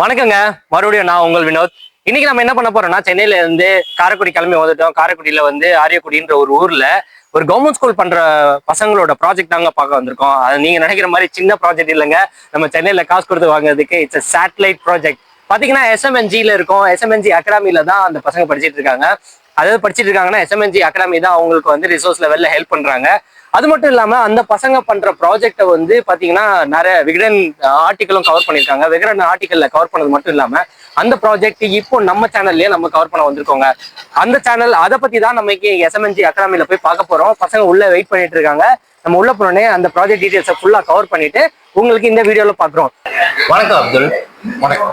வணக்கங்க. மறுபடியும் நான் உங்கள் வினோத். இன்னைக்கு நம்ம என்ன பண்ண போறோம்னா சென்னையில இருந்து காரைக்குடி கிளம்பி வந்துட்டோம். காரைக்குடியில வந்து ஆரியக்குடின்ற ஒரு ஊர்ல ஒரு கவர்மெண்ட் ஸ்கூல் பண்ற பசங்களோட ப்ராஜெக்ட் தாங்க பார்க்க வந்திருக்கோம். அது நீங்க நினைக்கிற மாதிரி சின்ன ப்ராஜெக்ட் இல்லைங்க. நம்ம சென்னையில காசு கொடுத்து வாங்குறதுக்கு இட்ஸ் சேட்டலைட் ப்ராஜெக்ட் பாத்தீங்கன்னா எஸ்எம்என்ஜில இருக்கும். எஸ்எம்என்ஜி அகாடமியில தான் அந்த பசங்க படிச்சிட்டு இருக்காங்க. அதாவது படிச்சிட்டு இருக்காங்கன்னா எஸ்எம்என்ஜி அகாடமி தான் அவங்களுக்கு வந்து ரிசோர்ஸ் லெவல்ல ஹெல்ப் பண்றாங்க. அது மட்டும் இல்லாம அந்த பசங்க பண்ற ப்ராஜெக்டை வந்து பாத்தீங்கன்னா நிறைய விகடன் ஆர்டிக்கலும் கவர் பண்ணிருக்காங்க. விகடன் ஆர்டிக்கல்ல கவர் பண்ணது மட்டும் இல்லாம அந்த ப்ராஜெக்ட் இப்போ நம்ம சேனல்லயே நம்ம கவர் பண்ண வந்திருக்கோங்க. அந்த சேனல் அதை பத்தி தான் நம்ம எஸ்எம்என்ஜி அகாடமியில போய் பார்க்க போறோம். பசங்க உள்ள வெயிட் பண்ணிட்டு இருக்காங்க. நம்ம உள்ள போனோடனே அந்த ப்ராஜெக்ட் டீட்டெயில்ஸை ஃபுல்லா கவர் பண்ணிட்டு உங்களுக்கு இந்த வீடியோல பாக்குறோம் வணக்கம் அப்துல். வணக்கம்.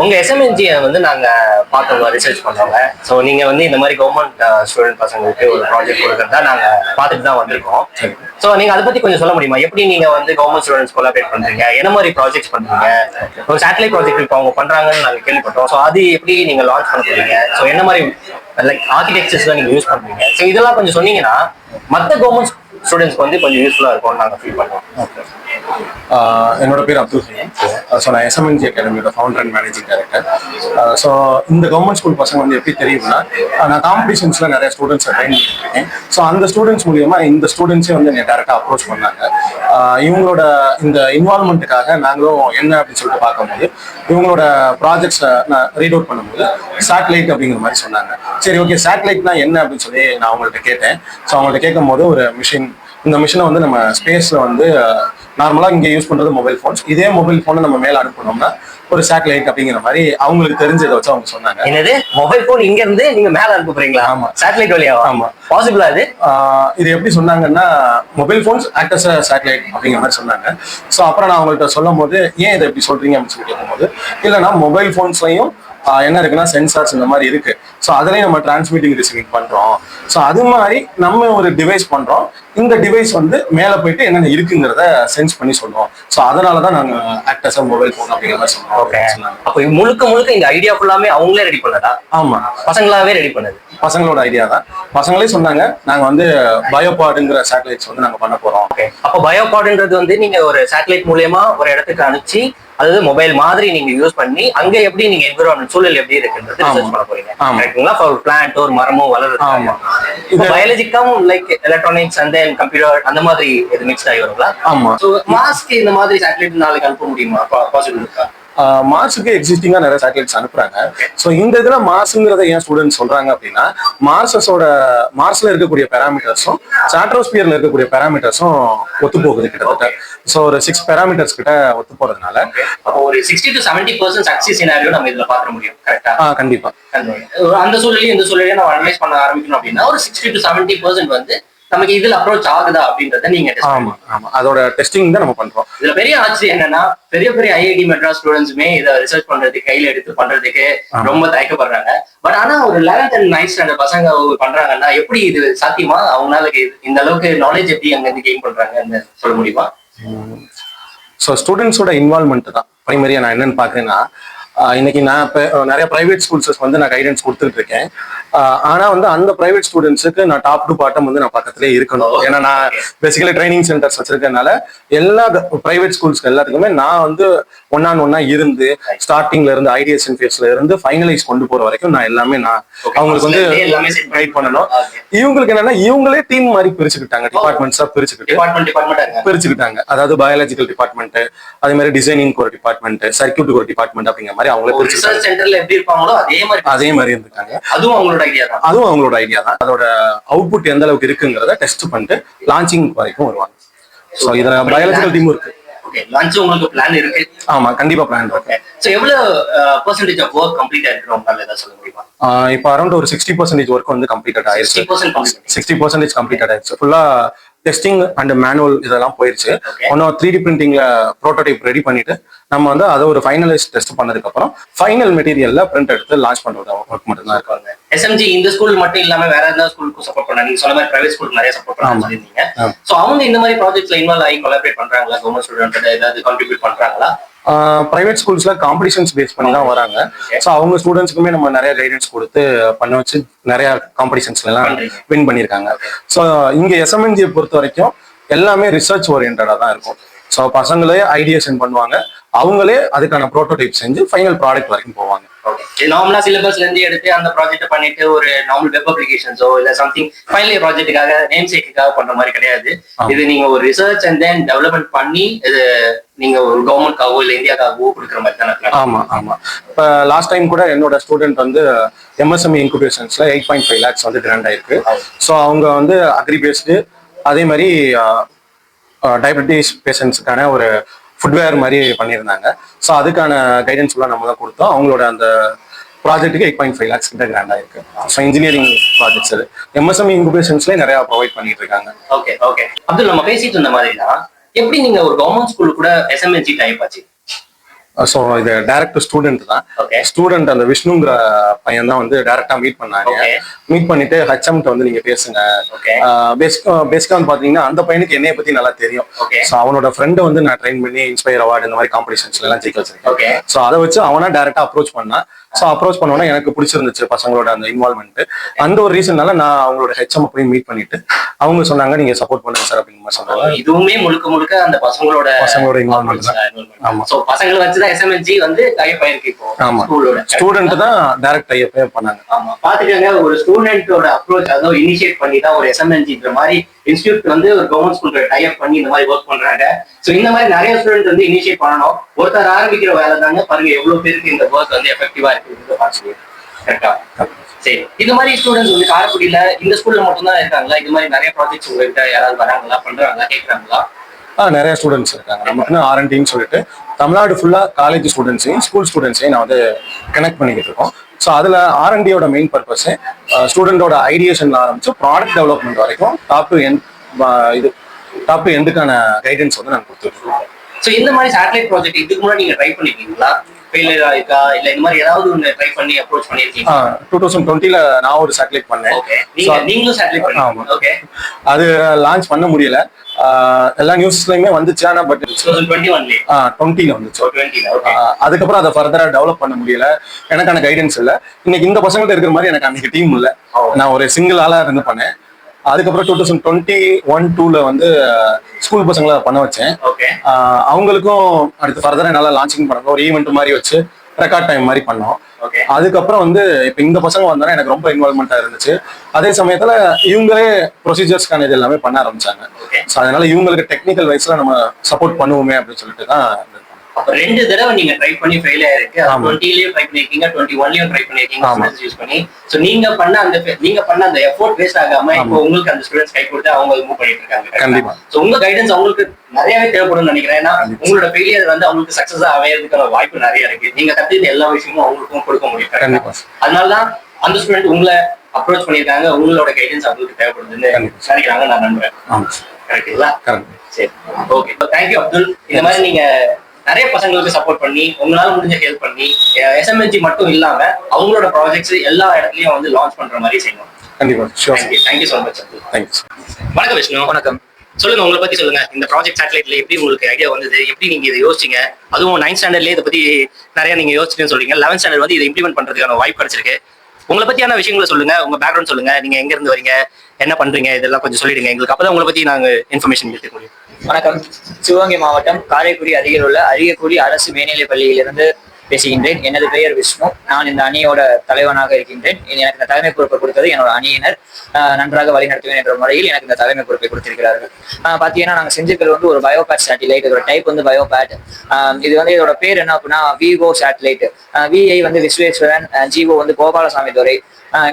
உங்க எஸ்எம்என்ஜியை வந்து நாங்க பார்த்தவங்க ரிசர்ச் பண்ணுறவங்க ஸோ நீங்க வந்து இந்த மாதிரி கவர்மெண்ட் ஸ்டூடெண்ட் பசங்களுக்கு ஒரு ப்ராஜெக்ட் கொடுக்குறதா நாங்க பார்த்துட்டு தான் வந்திருக்கோம். ஸோ நீங்க அதை பத்தி கொஞ்சம் சொல்ல முடியுமா? எப்படி நீங்க வந்து கவர்மெண்ட் ஸ்டூடெண்ட்ஸ் கொலாபரேட் பண்ணுறீங்க என்ன மாதிரி ப்ராஜெக்ட்ஸ் பண்ணுறீங்க ஒரு சேட்டலைட் ப்ராஜெக்ட் இப்போ அவங்க பண்றாங்கன்னு நாங்க கேள்விப்பட்டோம். ஸோ அது எப்படி நீங்க லான்ச் பண்ண போறீங்க? ஸோ என்ன மாதிரி லைக் ஆர்கிடெக்சர்ஸ் தான் நீங்க யூஸ் பண்ணுறீங்க ஸோ இதெல்லாம் கொஞ்சம் சொன்னீங்கன்னா மற்ற கவர்மெண்ட் ஸ்டூடெண்ட்ஸ்க்கு வந்து கொஞ்சம் யூஸ்ஃபுல்லாக இருக்கும்னு நாங்கள் ஃபீல் பண்ணுவோம். ஓகே என்னோட பேர் அப்துல் ஹலீம் ஸோ நான் SMNG அகாடமியோட founder and managing director so இந்த கவர்மெண்ட் ஸ்கூல் பசங்க வந்து எப்படி தெரியும்னா நான் காம்படிஷன்ஸில் நிறைய ஸ்டூடெண்ட்ஸ் ட்ரைன் பண்ணியிருக்கேன். ஸோ அந்த ஸ்டூடெண்ட்ஸ் மூலியமா இந்த ஸ்டூடெண்ட்ஸே வந்து என்னை டேரெக்டாக அப்ரோச் பண்ணாங்க. இவங்களோட இந்த இன்வால்மெண்ட்டுக்காக நாங்களும் என்ன அப்படின்னு சொல்லிட்டு பார்க்கும்போது இவங்களோட ப்ராஜெக்ட்ஸை நான் ரீட் அவுட் பண்ணும்போது சேட்டலைட் அப்படிங்கிற மாதிரி சொன்னாங்க. சரி ஓகே சேட்டலைட்னா என்ன அப்படின்னு சொல்லி நான் அவங்கள்ட்ட கேட்டேன். ஸோ அவங்கள்ட்ட கேட்கும் போது ஒரு மிஷின் இந்த மிஷினை வந்து நம்ம ஸ்பேஸ்ல வந்து நார்மலாக இங்கே யூஸ் பண்றது மொபைல் ஃபோன்ஸ் இதே மொபைல் ஃபோனை நம்ம மேலே அனுப்பணும்னா ஒரு சேட்டலைட் அப்படிங்கிற மாதிரி அவங்களுக்கு தெரிஞ்சதை வச்சு அவங்க சொன்னாங்க. என்னது? மொபைல் போன் இங்க இருந்து நீங்க மேல அனுப்ப போறீங்களா? ஆமா. சேட்டலைட் வழியாவா? ஆமா. பாசிபிளா அது இது எப்படி சொன்னாங்கன்னா mobile phones act as satellite அப்படிங்கிற மாதிரி சொன்னாங்க. ஸோ அப்புறம் நான் அவங்கள்ட்ட சொல்லும் போது ஏன் இதை எப்படி சொல்றீங்க? அப்படின்னு சொல்லி கேட்கும்போது இல்லைன்னா மொபைல் ஃபோன்ஸ்லையும் என்ன இருக்குன்னா சென்சார்ஸ் இந்த மாதிரி இருக்கு. ஸோ அதுலேயும் நம்ம டிரான்ஸ்மிட்டிங் ரிசீவிங் பண்றோம். ஸோ அது மாதிரி நம்ம ஒரு டிவைஸ் பண்றோம். இந்த டிவைஸ் வந்து மேலே போயிட்டு என்னென்ன இருக்குங்கிறத சென்ஸ் பண்ணி சொல்லுவோம் ஸோ அதனால தான் நாங்கள் ஆக்ட் அஸ் மொபைல் ஃபோன் அப்படிங்கிற மாதிரி ஓகே சொன்னோம் அப்போ முழுக்க முழுக்க இந்த ஐடியா ஃபுல்லாமே அவங்களே ரெடி பண்ணதா? ஆமா. பசங்களாவே ரெடி பண்ணது. பசங்களோட ஐடியா தான். பசங்களே சொன்னாங்க நாங்கள் வந்து பயோபாடுங்கிற சேட்டலைட்ஸ் வந்து நாங்கள் பண்ண போறோம். ஓகே அப்போ பயோபாட்ன்றது வந்து நீங்க ஒரு சேட்டலைட் மூலியமா ஒரு இடத்துக்கு அனுப்பிச்சு அதாவது மொபைல் மாதிரி நீங்க யூஸ் பண்ணி அங்க எப்படி நீங்க என்விரான்மெண்ட் சூழல் எப்படி இருக்குன்றது. ரிசர்ச் பண்ண போறீங்க. கரெக்ட்டுங்களா ஒரு பிளான்ட் ஒரு மரமோ வளருது. இப்போ பயாலஜிக்காவும் like electronics and then computer அந்த மாதிரி இது மிக்ஸ்ட் ஆகி வருங்களா? ஆமா. ஸோ மாஸ்க் இந்த மாதிரி சேட்டலைட் நாளைக்கு அனுப்ப முடியுமா? பாசிபிள் இருக்கா? மார்ஸுக்கு எக்ஸிஸ்டிங்கா நிறைய சேட்டலைட்ஸ் அனுப்புறாங்க. ஸோ இந்த இதுல மார்ஸுங்கிறத ஏன் ஸ்டூடெண்ட் சொல்றாங்க அப்படின்னா மார்சஸோட மார்ஸ்ல இருக்கக்கூடிய பேராமீட்டர்ஸும் சாட்ரோஸ்பியர்ல இருக்கக்கூடிய பேராமீட்டர்ஸும் ஒத்து போகுது கிட்டத்தட்ட. ஸோ ஒரு சிக்ஸ் பேராமீட்டர்ஸ் கிட்ட ஒத்து போறதுனால ஒரு sixty to seventy percent success scenario நம்ம இதுல பாக்க முடியும். கரெக்டா ஆஹ் கண்டிப்பா. அந்த சூழலையும் இந்த சூழலையும் நம்ம அனலைஸ் பண்ண ஆரம்பிக்கணும் அப்படின்னா ஒரு சிக்ஸ்டி டு செவன்டி பர்சன்ட் வந்து நமக்கு இதுல அப்ரோச் ஆகுதா அப்படின்றத நீங்க ஆமா ஆமா. அதோட டெஸ்டிங் தான் நம்ம பண்றோம். இதுல பெரிய ஆச்சரியம் என்னன்னா பெரிய பெரிய ஐஐடி மெட்ராஸ் ஸ்டூடெண்ட்ஸுமே இதை ரிசர்ச் பண்றதுக்கு கையில எடுத்து பண்றதுக்கு ரொம்ப தயக்கப்படுறாங்க. பட் ஆனா ஒரு லெவன்த் அண்ட் நைன்த் ஸ்டாண்டர்ட் பசங்க பண்றாங்கன்னா எப்படி இது சாத்தியமா? அவங்களால இந்த அளவுக்கு நாலேஜ் எப்படி அங்க இருந்து கெயின் பண்றாங்கன்னு சொல்ல முடியுமா? ஸோ ஸ்டூடெண்ட்ஸோட இன்வால்மெண்ட் தான். ப்ரைமரியா நான் என்னன்னு பார்க்குறேன்னா ஆஹ் இன்னைக்கு நான் இப்போ நிறைய பிரைவேட் ஸ்கூல்ஸஸ் வந்து நான் கைடன்ஸ் கொடுத்துட்டு இருக்கேன். ஆஹ் ஆனா வந்து அந்த பிரைவேட் ஸ்டூடெண்ட்ஸுக்கு நான் டாப் டு பாட்டம் வந்து நான் பக்கத்திலே இருக்கணும். ஏன்னா நான் பேசிக்கலி ட்ரைனிங் சென்டர்ஸ் வச்சிருக்கனால எல்லா பிரைவேட் ஸ்கூல்ஸ்க்கு எல்லாத்துக்குமே நான் வந்து ஒன் ஆன் ஒன்னா இருந்து ஸ்டார்டிங்ல இருந்து ஐடியேஷன் ஃபேஸ்ல இருந்து ஃபைனலைஸ் கொண்டு போற வரைக்கும் நான் எல்லாமே நான் அவங்களுக்கு வந்து எல்லாமே கைட் பண்ணணும். இவங்களுக்கு என்னன்னா இவங்களே டீம் மாதிரி பிரிச்சுக்கிட்டாங்க. டிபார்ட்மெண்ட்ஸா பிரிச்சுக்கிட்டு பிரிச்சுக்கிட்டாங்க. அதாவது பயாலஜிக்கல் டிபார்ட்மெண்ட் அதே மாதிரி டிசைனிங் ஒரு டிபார்ட்மெண்ட் சர்க்கியூட்டுக்கு ஒரு டிபார்ட்மெண்ட் அப்படிங்கிற மாதிரி அவங்களே பிரிச்சுக்கிட்டாங்க. ரிசர்ச் சென்டர்ல எப்படி இருப்பாங்களோ அதே மாதிரி அதே மாதிரி இருந்துட்டாங்க. அதுவும் அவங்களோட ஐடியா தான். அதுவும் அவங்களோட ஐடியா தான். அதோட அவுட்புட் எந்த அளவுக்கு இருக்குங்கிறத டெஸ்ட் பண்ணிட்டு லான்ச்சிங் வரைக்கும் வருவாங்க. ஸோ இதுல பயாலஜிக்கல் டீமும் இருக்கு. லஞ்ச் உங்களுக்கு பிளான் இருக்கு. ஆமா கண்டிப்பா பிளான் இருக்கு. சோ எவ்வளவு பெர்சன்டேஜ் ஆஃப் ஒர்க் கம்ப்ளீட் ஆயிருக்கு உங்களால? ஏதாவது சொல்ல முடியுமா? இப்போ அரௌண்ட் ஒரு சிக்ஸ்டி பர்சன்டேஜ் ஒர்க் வந்து கம்ப்ளீட்டட் ஆயிருச்சு sixty percent complete sixty percentage completed ஆயிருச்சு ஃபுல்லா டெஸ்டிங் அண்ட் மேனுவல் இதெல்லாம் போயிருச்சு. ஒன்னும் த்ரீ டி பிரிண்டிங்ல ப்ரோட்டோடைப் ரெடி பண்ணிட்டு நம்ம வந்து அதை ஒரு ஃபைனலைஸ் டெஸ்ட் பண்ணதுக்கு அப்புறம் ஃபைனல் மெட்டீரியல்ல பிரிண்ட் எடுத்து லான்ச் பண்றது ஒர்க் மட்டும் தான் இருக்கும் எஸ்எம்ஜி இந்த ஸ்கூல் மட்டும் இல்லாம வேற எதாவது ஸ்கூலுக்கும் சப்போர்ட் பண்ண நீங்க சொன்ன மாதிரி பிரைவேட் ஸ்கூல் நிறைய சப்போர்ட் பண்ண ஆமா. சோ அவங்க இந்த மாதிரி ப்ராஜெக்ட்ஸ்ல இன்வால்வ் ஆகி கொலாபரேட் பண்றாங்களா? கவர்மெண்ட் ஸ்டூடெண்ட் ஏதாவது கான்ட்ரிபியூட் பண்றாங்களா? பிரைவேட் ஸ்கூல்ஸ்ல காம்படிஷன்ஸ் பேஸ் பண்ணி தான் வராங்க. ஸோ அவங்க ஸ்டூடெண்ட்ஸ்க்குமே நம்ம நிறைய கைடன்ஸ் கொடுத்து பண்ண வச்சு நிறைய காம்படிஷன்ஸ்லாம் எல்லாம் வின் பண்ணியிருக்காங்க ஸோ இங்க எஸ்எம்என்ஜியை பொறுத்த வரைக்கும் எல்லாமே ரிசர்ச் ஓரியன்டாக தான் இருக்கும். ஸோ பசங்களே ஐடியேஷன் பண்ணுவாங்க. அவங்களே அதுக்கான ப்ரோட்டோடைப் செஞ்சு ஃபைனல் ப்ராடக்ட் வரைக்கும் போவாங்க. நார்மலா சிலபஸ்ல இருந்து எடுத்து அந்த ப்ராஜெக்ட் பண்ணிட்டு ஒரு நார்மல் வெப் அப்ளிகேஷன்ஸோ இல்ல சம்திங் ஃபைனல் ப்ராஜெக்ட்டுக்காக நேம் சேக்குக்காக பண்ற மாதிரி கிடையாது. இது நீங்க ஒரு ரிசர்ச் அண்ட் தென் டெவலப்மெண்ட் பண்ணி இது நீங்க ஒரு கவர்மெண்ட்காகவோ இல்ல இந்தியாக்காகவோ கொடுக்குற மாதிரி தானே ஆமா ஆமா. இப்போ லாஸ்ட் டைம் கூட என்னோட ஸ்டூடெண்ட் வந்து எம்எஸ்எம்இ இன்குபேஷன்ஸ்ல எயிட் பாயிண்ட் ஃபைவ் லேக்ஸ் வந்து கிராண்ட் ஆயிருக்கு. ஸோ அவங்க வந்து அக்ரி பேஸ்டு அதே மாதிரி டயபெட்டிஸ் பேஷண்ட்ஸுக்கான ஒரு ஃபுட்வேர் மாதிரி பண்ணியிருந்தாங்க. ஸோ அதுக்கான கைடன்ஸ் எல்லாம் நம்ம தான் கொடுத்தோம். அவங்களோட அந்த ப்ராஜெக்ட்டுக்கு எயிட் பாயிண்ட் ஃபைவ் லேக்ஸ் கிட்ட கிராண்ட் ஆயிருக்கு. ஸோ இன்ஜினியரிங் ப்ராஜெக்ட்ஸ் அது. எம்எஸ்எம்இ இன்குபேஷன்ஸ்லேயே நிறையா ப்ரொவைட் பண்ணிட்டு இருக்காங்க ஓகே ஓகே அப்துல் நம்ம பேசிட்டு இருந்த மாதிரி தான் எப்படி நீங்க ஒரு கவர்மெண்ட் ஸ்கூல் கூட எஸ்எம்என்சி டைப் ஆச்சு? ஸோ இது டைரக்ட் ஸ்டூடெண்ட் தான். ஸ்டூடெண்ட் அந்த விஷ்ணுங்கிற பையன் தான் வந்து டைரக்டா மீட் பண்ணாங்க. மீட் பண்ணிட்டு ஹச்எம்கிட்ட வந்து நீங்க பேசுங்க. பேசிக்கா வந்து பாத்தீங்கன்னா அந்த பையனுக்கு என்னைய பத்தி நல்லா தெரியும். ஸோ அவனோட ஃப்ரெண்டை வந்து நான் ட்ரெயின் பண்ணி இன்ஸ்பயர் அவார்டு இந்த மாதிரி காம்படிஷன்ஸ்ல எல்லாம் ஜெயிக்க வச்சிருக்கேன். ஸோ அதை வச்சு அவனா டைரக்டா அப்ரோச் பண்ணான் ஸோ அப்ரோச் பண்ணோன்னா எனக்கு பிடிச்சிருந்துச்சு பசங்களோட அந்த இன்வால்மெண்ட் அந்த ஒரு ரீசன்னால நான் அவங்களோட ஹெச்எம் போய் மீட் பண்ணிட்டு அவங்க சொன்னாங்க நீங்க சப்போர்ட் பண்ணுங்க சார் மாதிரி சொன்னாங்க. இதுவுமே முழுக்க முழுக்க அந்த பசங்களோட பசங்களோட இன்வால்மெண்ட் தான். ஆமா. சோ பசங்களை வச்சுதான் எஸ்எம்என்ஜி வந்து டைப் ஆயிருக்கு இப்போ. ஆமா. ஸ்டூடெண்ட் தான் டைரக்ட் ஐயப்பே பண்ணாங்க. ஆமா. பாத்துக்கங்க ஒரு ஸ்டூடெண்டோட அப்ரோச் அதுவும் இனிஷியேட் பண்ணி தான் ஒரு எஸ்எம்என்ஜின்ற மாதிரி இன்ஸ்டியூட் வந்து ஒரு கவர்மெண்ட் ஸ்கூல் டைப் பண்ணி இந்த மாதிரி ஒர்க் பண்றாங்க. சோ இந்த மாதிரி நிறைய ஸ்டூடெண்ட் வந்து இனிஷியேட் பண்ணணும். ஒருத்தர் ஆரம்பிக்கிற வேலை தாங்க பாருங்க எவ்வளவு பேருக்கு இந்த ஒர்க் வந்து எஃபெக்டிவா இருக்கு கரெக்டா சரி. இது மாதிரி ஸ்டூடெண்ட்ஸ் வந்து காரக்குடியில இந்த ஸ்கூல்ல மட்டும் தான் இருக்காங்களா? இது மாதிரி நிறைய ப்ராஜெக்ட்ஸ் உங்ககிட்ட யாராவது வராங்களா? பண்றாங்களா? கேட்கறாங்களா ஆ நிறைய ஸ்டூடெண்ட்ஸ் இருக்காங்க. நமக்கு ஆர்என்டின்னு சொல்லிட்டு தமிழ்நாடு ஃபுல்லா காலேஜ் ஸ்டூடெண்ட்ஸையும் ஸ்கூல் ஸ்டூடெண்ட்ஸையும் நான் வந்து கனெக்ட் பண்ணிக்கிட்டு இருக்கோம். ஸோ அதில் ஆர்என்டியோட மெயின் பர்பஸ் ஸ்டூடெண்டோட ஐடியேஷன்ல ஆரம்பிச்சு ப்ராடக்ட் டெவலப்மெண்ட் வரைக்கும் டாப் டு இது டாப் டு எண்டுக்கான கைடன்ஸ் வந்து நாங்கள் கொடுத்துருக்கோம் சோ இந்த மாதிரி சேட்டலைட் ப்ராஜெக்ட் இதுக்கு முன்னாடி நீங்க ட்ரை பண்ணிருக்கீங்களா? ஃபெயிலியர் ஆயிருக்கா இல்ல இந்த மாதிரி ஏதாவது ஒன்று ட்ரை பண்ணி அப்ரோச் பண்ணிருக்கீங்க டூ தௌசண்ட் டுவெண்ட்டில நான் ஒரு சேட்டலைட் பண்ணேன். நீங்களும் சேட்டலைட் ஆமா. பண்ணீங்க ஓகே அது லான்ச் பண்ண முடியல. எல்லா நியூஸ்லயுமே வந்துச்சு ஆனால் பட் டுவெண்ட்டில வந்துச்சு. ஆஹ் அதுக்கப்புறம் அதை ஃபர்தரா டெவலப் பண்ண முடியல. எனக்கான கைடன்ஸ் இல்ல. இன்னைக்கு இந்த பசங்கள்ட்ட இருக்கிற மாதிரி எனக்கு அன்னைக்கு டீம் இல்ல. ஓ. நான் ஒரு சிங்கிள் ஆளா இருந்து பண்ணேன். அதுக்கப்புறம் டூ தௌசண்ட் டுவெண்ட்டி ஒன் டூல வந்து ஸ்கூல் பசங்களை பண்ண வச்சேன். ஆஹ் அவங்களுக்கும் அடுத்து ஃபர்தரா நல்லா லான்ச்சிங் பண்ணணும் ஒரு ஈவெண்ட் மாதிரி வச்சு ரெக்கார்ட் டைம் மாதிரி பண்ணோம். அதுக்கப்புறம் வந்து இப்போ இந்த பசங்க வந்தோன்னா எனக்கு ரொம்ப இன்வால்மெண்ட்டாக இருந்துச்சு. அதே சமயத்துல இவங்களே ப்ரொசீஜர்ஸ்க்கான இது எல்லாமே பண்ண ஆரம்பிச்சாங்க. ஸோ அதனால இவங்களுக்கு டெக்னிக்கல் வைஸ்ல நம்ம சப்போர்ட் பண்ணுவோமே அப்படின்னு சொல்லிட்டு தான் ரெண்டு தடவை நீங்க ட்ரை பண்ணி ஃபெயில் ஆயிருக்கு. டுவெண்ட்டிலயும் ட்ரை பண்ணிருக்கீங்க டுவெண்ட்டி ஒன்லயும் ட்ரை பண்ணிருக்கீங்க யூஸ் பண்ணி. சோ நீங்க பண்ண அந்த நீங்க பண்ண அந்த எஃபோர்ட் வேஸ்ட் ஆகாம இப்போ உங்களுக்கு அந்த ஸ்டூடெண்ட்ஸ் கை கொடுத்து அவங்க மூவ் பண்ணிட்டு இருக்காங்க கண்டிப்பா. சோ உங்க கைடன்ஸ் அவங்களுக்கு நிறையவே தேவைப்படும்னு நினைக்கிறேன். ஏன்னா. உங்களோட ஃபெயிலியர் வந்து அவங்களுக்கு சக்சஸா அமையறதுக்கான வாய்ப்பு நிறைய இருக்கு. நீங்க கத்துக்கிட்ட எல்லா விஷயமும் அவங்களுக்கும் கொடுக்க முடியும். அதனாலதான் அந்த ஸ்டூடெண்ட் உங்களை அப்ரோச் பண்ணிருக்காங்க உங்களோட கைடன்ஸ் அவங்களுக்கு தேவைப்படுதுன்னு. நினைக்கிறாங்க நான் நம்புறேன். கரெக்டுங்களா கரெக்ட் சரி. ஓகே தேங்க்யூ அப்துல் இந்த மாதிரி நீங்க நிறைய பசங்களுக்கு சப்போர்ட் பண்ணி உங்களால முடிஞ்ச ஹெல்ப் பண்ணி எஸ்எம்எல்ஜி மட்டும் இல்லாம அவங்களோட ப்ராஜெக்ட்ஸ் எல்லா இடத்துலயும் வந்து லான்ச் பண்ற மாதிரி செய்யணும். கண்டிப்பா. தேங்க்யூ ஸோ மச் தேங்க்யூ வணக்கம் விஷ்ணு. வணக்கம். சொல்லுங்க உங்களை பத்தி சொல்லுங்க. இந்த ப்ராஜெக்ட் சேட்டலைட்ல எப்படி உங்களுக்கு ஐடியா வந்தது? எப்படி நீங்க இதை யோசிச்சீங்க? அதுவும் நைன்த் ஸ்டாண்டர்ட்லயே இதை பத்தி நிறைய நீங்க யோசிச்சுன்னு சொல்றீங்க. லெவன்த் ஸ்டாண்டர்ட் வந்து இதை இம்ப்ளிமெண்ட் பண்றதுக்கான வாய்ப்பு கிடைச்சிருக்கு. உங்களை பத்தியான விஷயங்களை சொல்லுங்க. உங்க பேக்ரவுண்ட் சொல்லுங்க. நீங்க எங்க இருந்து வரீங்க? என்ன பண்றீங்க? இதெல்லாம் கொஞ்சம் சொல்லிடுங்க. எங்களுக்கு அப்பதான் உங்களை பத்தி நாங்க இன்ஃபர்மேஷன் எடுத்துக்க முடியும். வணக்கம். சிவகங்கை மாவட்டம் காரைக்குடி அருகில் உள்ள அரியக்குடி அரசு மேல்நிலைப் பள்ளியிலிருந்து பேசுகின்றேன். எனது பெயர் விஷ்ணு. நான் இந்த அணியோட தலைவனாக இருக்கின்றேன். எனக்கு இந்த தலைமை பொறுப்பை கொடுத்தது என்னோட அணியினர். நன்றாக வழிநடத்துவேன் என்ற முறையில் எனக்கு இந்த தலைமை பொறுப்பை கொடுத்திருக்கிறார்கள். ஆஹ் பாத்தீங்கன்னா நாங்கள் செஞ்சிருக்கிறது வந்து ஒரு பயோபேட் சேட்டிலைட். இதோட டைப் வந்து பயோபேட். இது வந்து இதோட பேர் என்ன அப்படின்னா விவோ சேட்டலைட். விஐ வந்து விஸ்வேஸ்வரன் ஜிஓ வந்து கோபாலசாமி துறை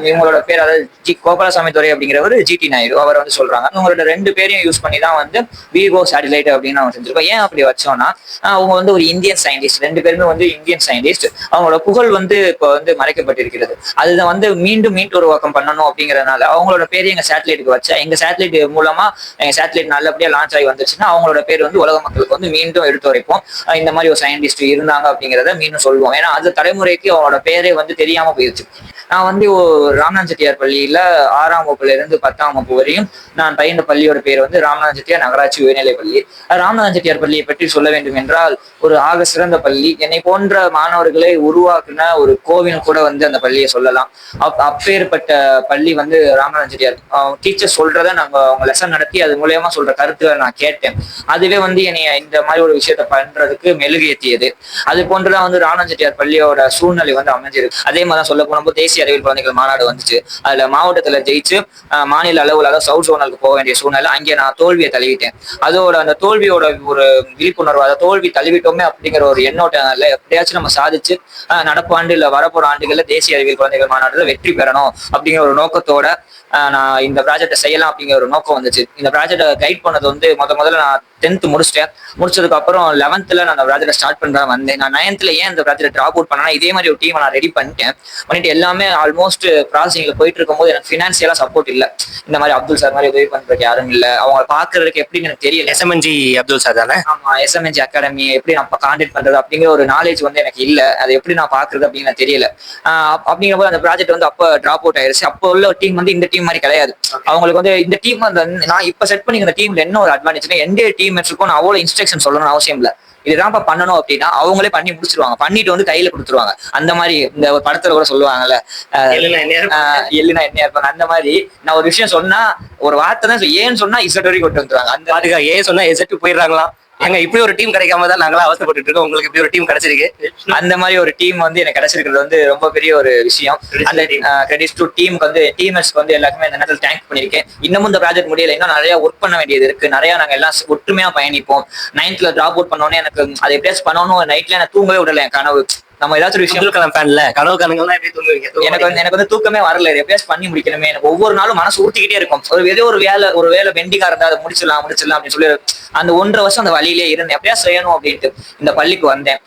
இவங்களோட பேர் அதாவது ஜி கோபாலசாமி துறை அப்படிங்கிறவர் ஜிடி நாயுடு. அவர் வந்து சொல்றாங்க. இவங்களோட ரெண்டு பேரையும் யூஸ் பண்ணி தான் வந்து விவோ சேட்டலைட் அப்படின்னு அவங்க செஞ்சிருக்கோம். ஏன் அப்படி வச்சோம்னா அவங்க வந்து ஒரு இந்தியன் சயின்டிஸ்ட் ரெண்டு பேருமே வந்து இந்தியன் சயின்டிஸ்ட் அவங்களோட புகழ் வந்து இப்போ வந்து மறைக்கப்பட்டிருக்கிறது. அதுதான் வந்து மீண்டும் மீண்டும் உருவாக்கம் பண்ணணும் அப்படிங்கறதுனால அவங்களோட பேர் எங்க சேட்டலைட்டுக்கு வச்சா எங்க சேட்டலைட் மூலமா எங்க சேட்டலைட் நல்லபடியா லான்ச் ஆகி வந்துச்சுன்னா அவங்களோட பேர் வந்து உலக மக்களுக்கு வந்து மீண்டும் எடுத்து வரைப்போம் இந்த மாதிரி ஒரு சயின்டிஸ்ட் இருந்தாங்க அப்படிங்கிறத மீண்டும் சொல்லுவோம். ஏன்னா அது தலைமுறைக்கு அவங்களோட பேரே வந்து தெரியாம போயிருச்சு. நான் வந்து ராம்நாத் செட்டியார் பள்ளியில ஆறாம் வகுப்புல இருந்து பத்தாம் வகுப்பு வரையும் நான் பயின்ற பள்ளியோட பேர் வந்து ராம்நாத் செட்டியார் நகராட்சி உயர்நிலை பள்ளி. ராமநாத செட்டியார் பள்ளியை பற்றி சொல்ல வேண்டும் என்றால் ஒரு ஆக சிறந்த பள்ளி. என்னை போன்ற மாணவர்களை உருவாக்குன ஒரு கோவில் கூட வந்து அந்த பள்ளியை சொல்லலாம். அப் அப்பேற்பட்ட பள்ளி வந்து ராம்நாத் செட்டியார். டீச்சர் சொல்றத நாங்க அவங்க லெசன் நடத்தி அது மூலயமா சொல்ற கருத்துக்களை நான் கேட்டேன். அதுவே வந்து என்னை இந்த மாதிரி ஒரு விஷயத்த பண்றதுக்கு மெழுகேற்றியது அது போன்றுதான் வந்து ராம்நாத் செட்டியார் பள்ளியோட சூழ்நிலை வந்து அமைஞ்சிருக்கு. அதே மாதிரி தான் சொல்ல போனப்போ தேசிய அறிவியல் குழந்தைகள் மாநாடு வந்துச்சு. அதுல மாவட்டத்துல ஜெயிச்சு மாநில அளவுல சவுத் ஜோனலுக்கு போக வேண்டிய சூழ்நிலை அங்கே நான் தோல்வியை தழுவிட்டேன். அதோட அந்த தோல்வியோட ஒரு விழிப்புணர்வு அதை தோல்வி தழுவிட்டோமே அப்படிங்கிற ஒரு எண்ணோட்டம்ல எப்படியாச்சும் நம்ம சாதிச்சு நடப்பு ஆண்டு இல்ல வரப்போற ஆண்டுகள்ல தேசிய அறிவியல் குழந்தைகள் மாநாடுல வெற்றி பெறணும் அப்படிங்கிற ஒரு நோக்கத்தோட நான் இந்த ப்ராஜெக்டை செய்யலாம் அப்படிங்கிற ஒரு நோக்கம் வந்துச்சு. இந்த ப்ராஜெக்டை கைட் பண்ணது வந்து முத முதல்ல நான் டென்த் முடிச்சிட்டேன். முடிச்சதுக்கு அப்புறம் லெவன்த்ல நான் அந்த ப்ராஜெக்ட் ஸ்டார்ட் பண்றேன் வந்தேன். நான் நைன்த்ல ஏன் இந்த ப்ராஜெக்ட் ட்ராப் அவுட் பண்ணேன்னா இதே மாதிரி ஒரு டீமை நான் ரெடி பண்ணிட்டேன். பண்ணிட்டு எல்லாமே ஆல்மோஸ்ட் ப்ராசஸிங்ல போயிட்டு இருக்கும்போது எனக்கு ஃபினான்சியலா சப்போர்ட் இல்ல. இந்த மாதிரி அப்துல் சார் மாதிரி உதவி பண்றதுக்கு யாரும் இல்ல. அவங்க பாக்குறதுக்கு எப்படின்னு எனக்கு தெரியல. எஸ்எம்என்ஜி அப்துல் சார் தானே? ஆமா எஸ்எம்என்ஜி அகாடமி எப்படி நம்ம கான்டாக்ட் பண்றது அப்படிங்கிற ஒரு நாலேஜ் வந்து எனக்கு இல்ல. அதை எப்படி நான் பாக்குறது அப்படின்னு தெரியல. ஆஹ் அப்~ அப்படிங்கும்போது அந்த ப்ராஜெக்ட் வந்து அப்ப டிராப் அவுட் ஆயிருச்சு. அப்போ உள்ள டீம் வந்து இந்த டீம் மாதிரி கிடையாது. அவங்களுக்கு வந்து இந்த டீம் அந்த நான் இப்ப செட் பண்ணி இந்த டீம்ல என்ன ஒரு அட்வான்டேஜ்னா எந்த டீம்மேட்ஸுக்கும் நான் அவ்வளவு இன்ஸ்ட்ரக்ஷன் சொல்லணும்னு அவசியம் இல்ல. இதுதான்ப்பா பண்ணணும் அப்படின்னா அவங்களே பண்ணி முடிச்சிருவாங்க. பண்ணிட்டு வந்து கையில கொடுத்துருவாங்க. அந்த மாதிரி இந்த படத்துல கூட சொல்லுவாங்கல்ல எள்ளுனா என்ன இருப்பாங்க அந்த மாதிரி நான் ஒரு விஷயம் சொன்னா ஒரு வார்த்தை தான் ஏன்னு சொன்னா இசட் வரைக்கும் கொண்டு வந்துருவாங்க. அந்த ஏன் சொன்னா எசட்டு போயிடுறாங்களாம். எங்க இப்படி ஒரு டீம் கிடைக்காம தான் நாங்களா அவசரப்பட்டு இருக்கோம். உங்களுக்கு இப்படி ஒரு டீம் கிடைச்சிருக்கு. அந்த மாதிரி ஒரு டீம் வந்து எனக்கு கிடைச்சிருக்கிறது வந்து ரொம்ப பெரிய ஒரு விஷயம். அந்த கிரெடிட்ஸ் டு டீமுக்கு வந்து டீமர்ஸ்க்கு வந்து எல்லாருக்குமே இந்த நேரத்தில் தேங்க் பண்ணியிருக்கேன். இன்னமும் இந்த ப்ராஜெக்ட் முடியல. இன்னும் நிறைய ஒர்க் பண்ண வேண்டியது இருக்கு. நிறைய நாங்க எல்லாம் ஒற்றுமையா பயணிப்போம். நைன்த்ல டிராப் அவுட் பண்ணோன்னே எனக்கு அதை எப்படியாச்சும் பண்ணணும். நைட்ல எனக்கு தூங்கவே விடல என் கனவு. நம்ம ஏதாச்சும் ஒரு விஷயம் அப்துல் கலாம் ஃபேன்ல கனவு கனவுலாம் எப்படி தூங்குவீங்க? எனக்கு வந்து எனக்கு வந்து தூக்கமே வரல. இது எப்படியாச்சும் பண்ணி முடிக்கணுமே. எனக்கு ஒவ்வொரு நாளும் மனசு ஊட்டிக்கிட்டே இருக்கும். ஒரு ஏதோ ஒரு வேலை ஒரு வேலை பெண்டிங்கா இருந்தா அதை முடிச்சிடலாம் முடிச்சிடலாம் அப்படின்னு சொல்லி அந்த ஒன்றரை வருஷம் அந்த வழியிலே இருந்தேன் எப்படியா செய்யணும் அப்படின்ட்டு இந்த பள்ளிக்கு வந்தேன்.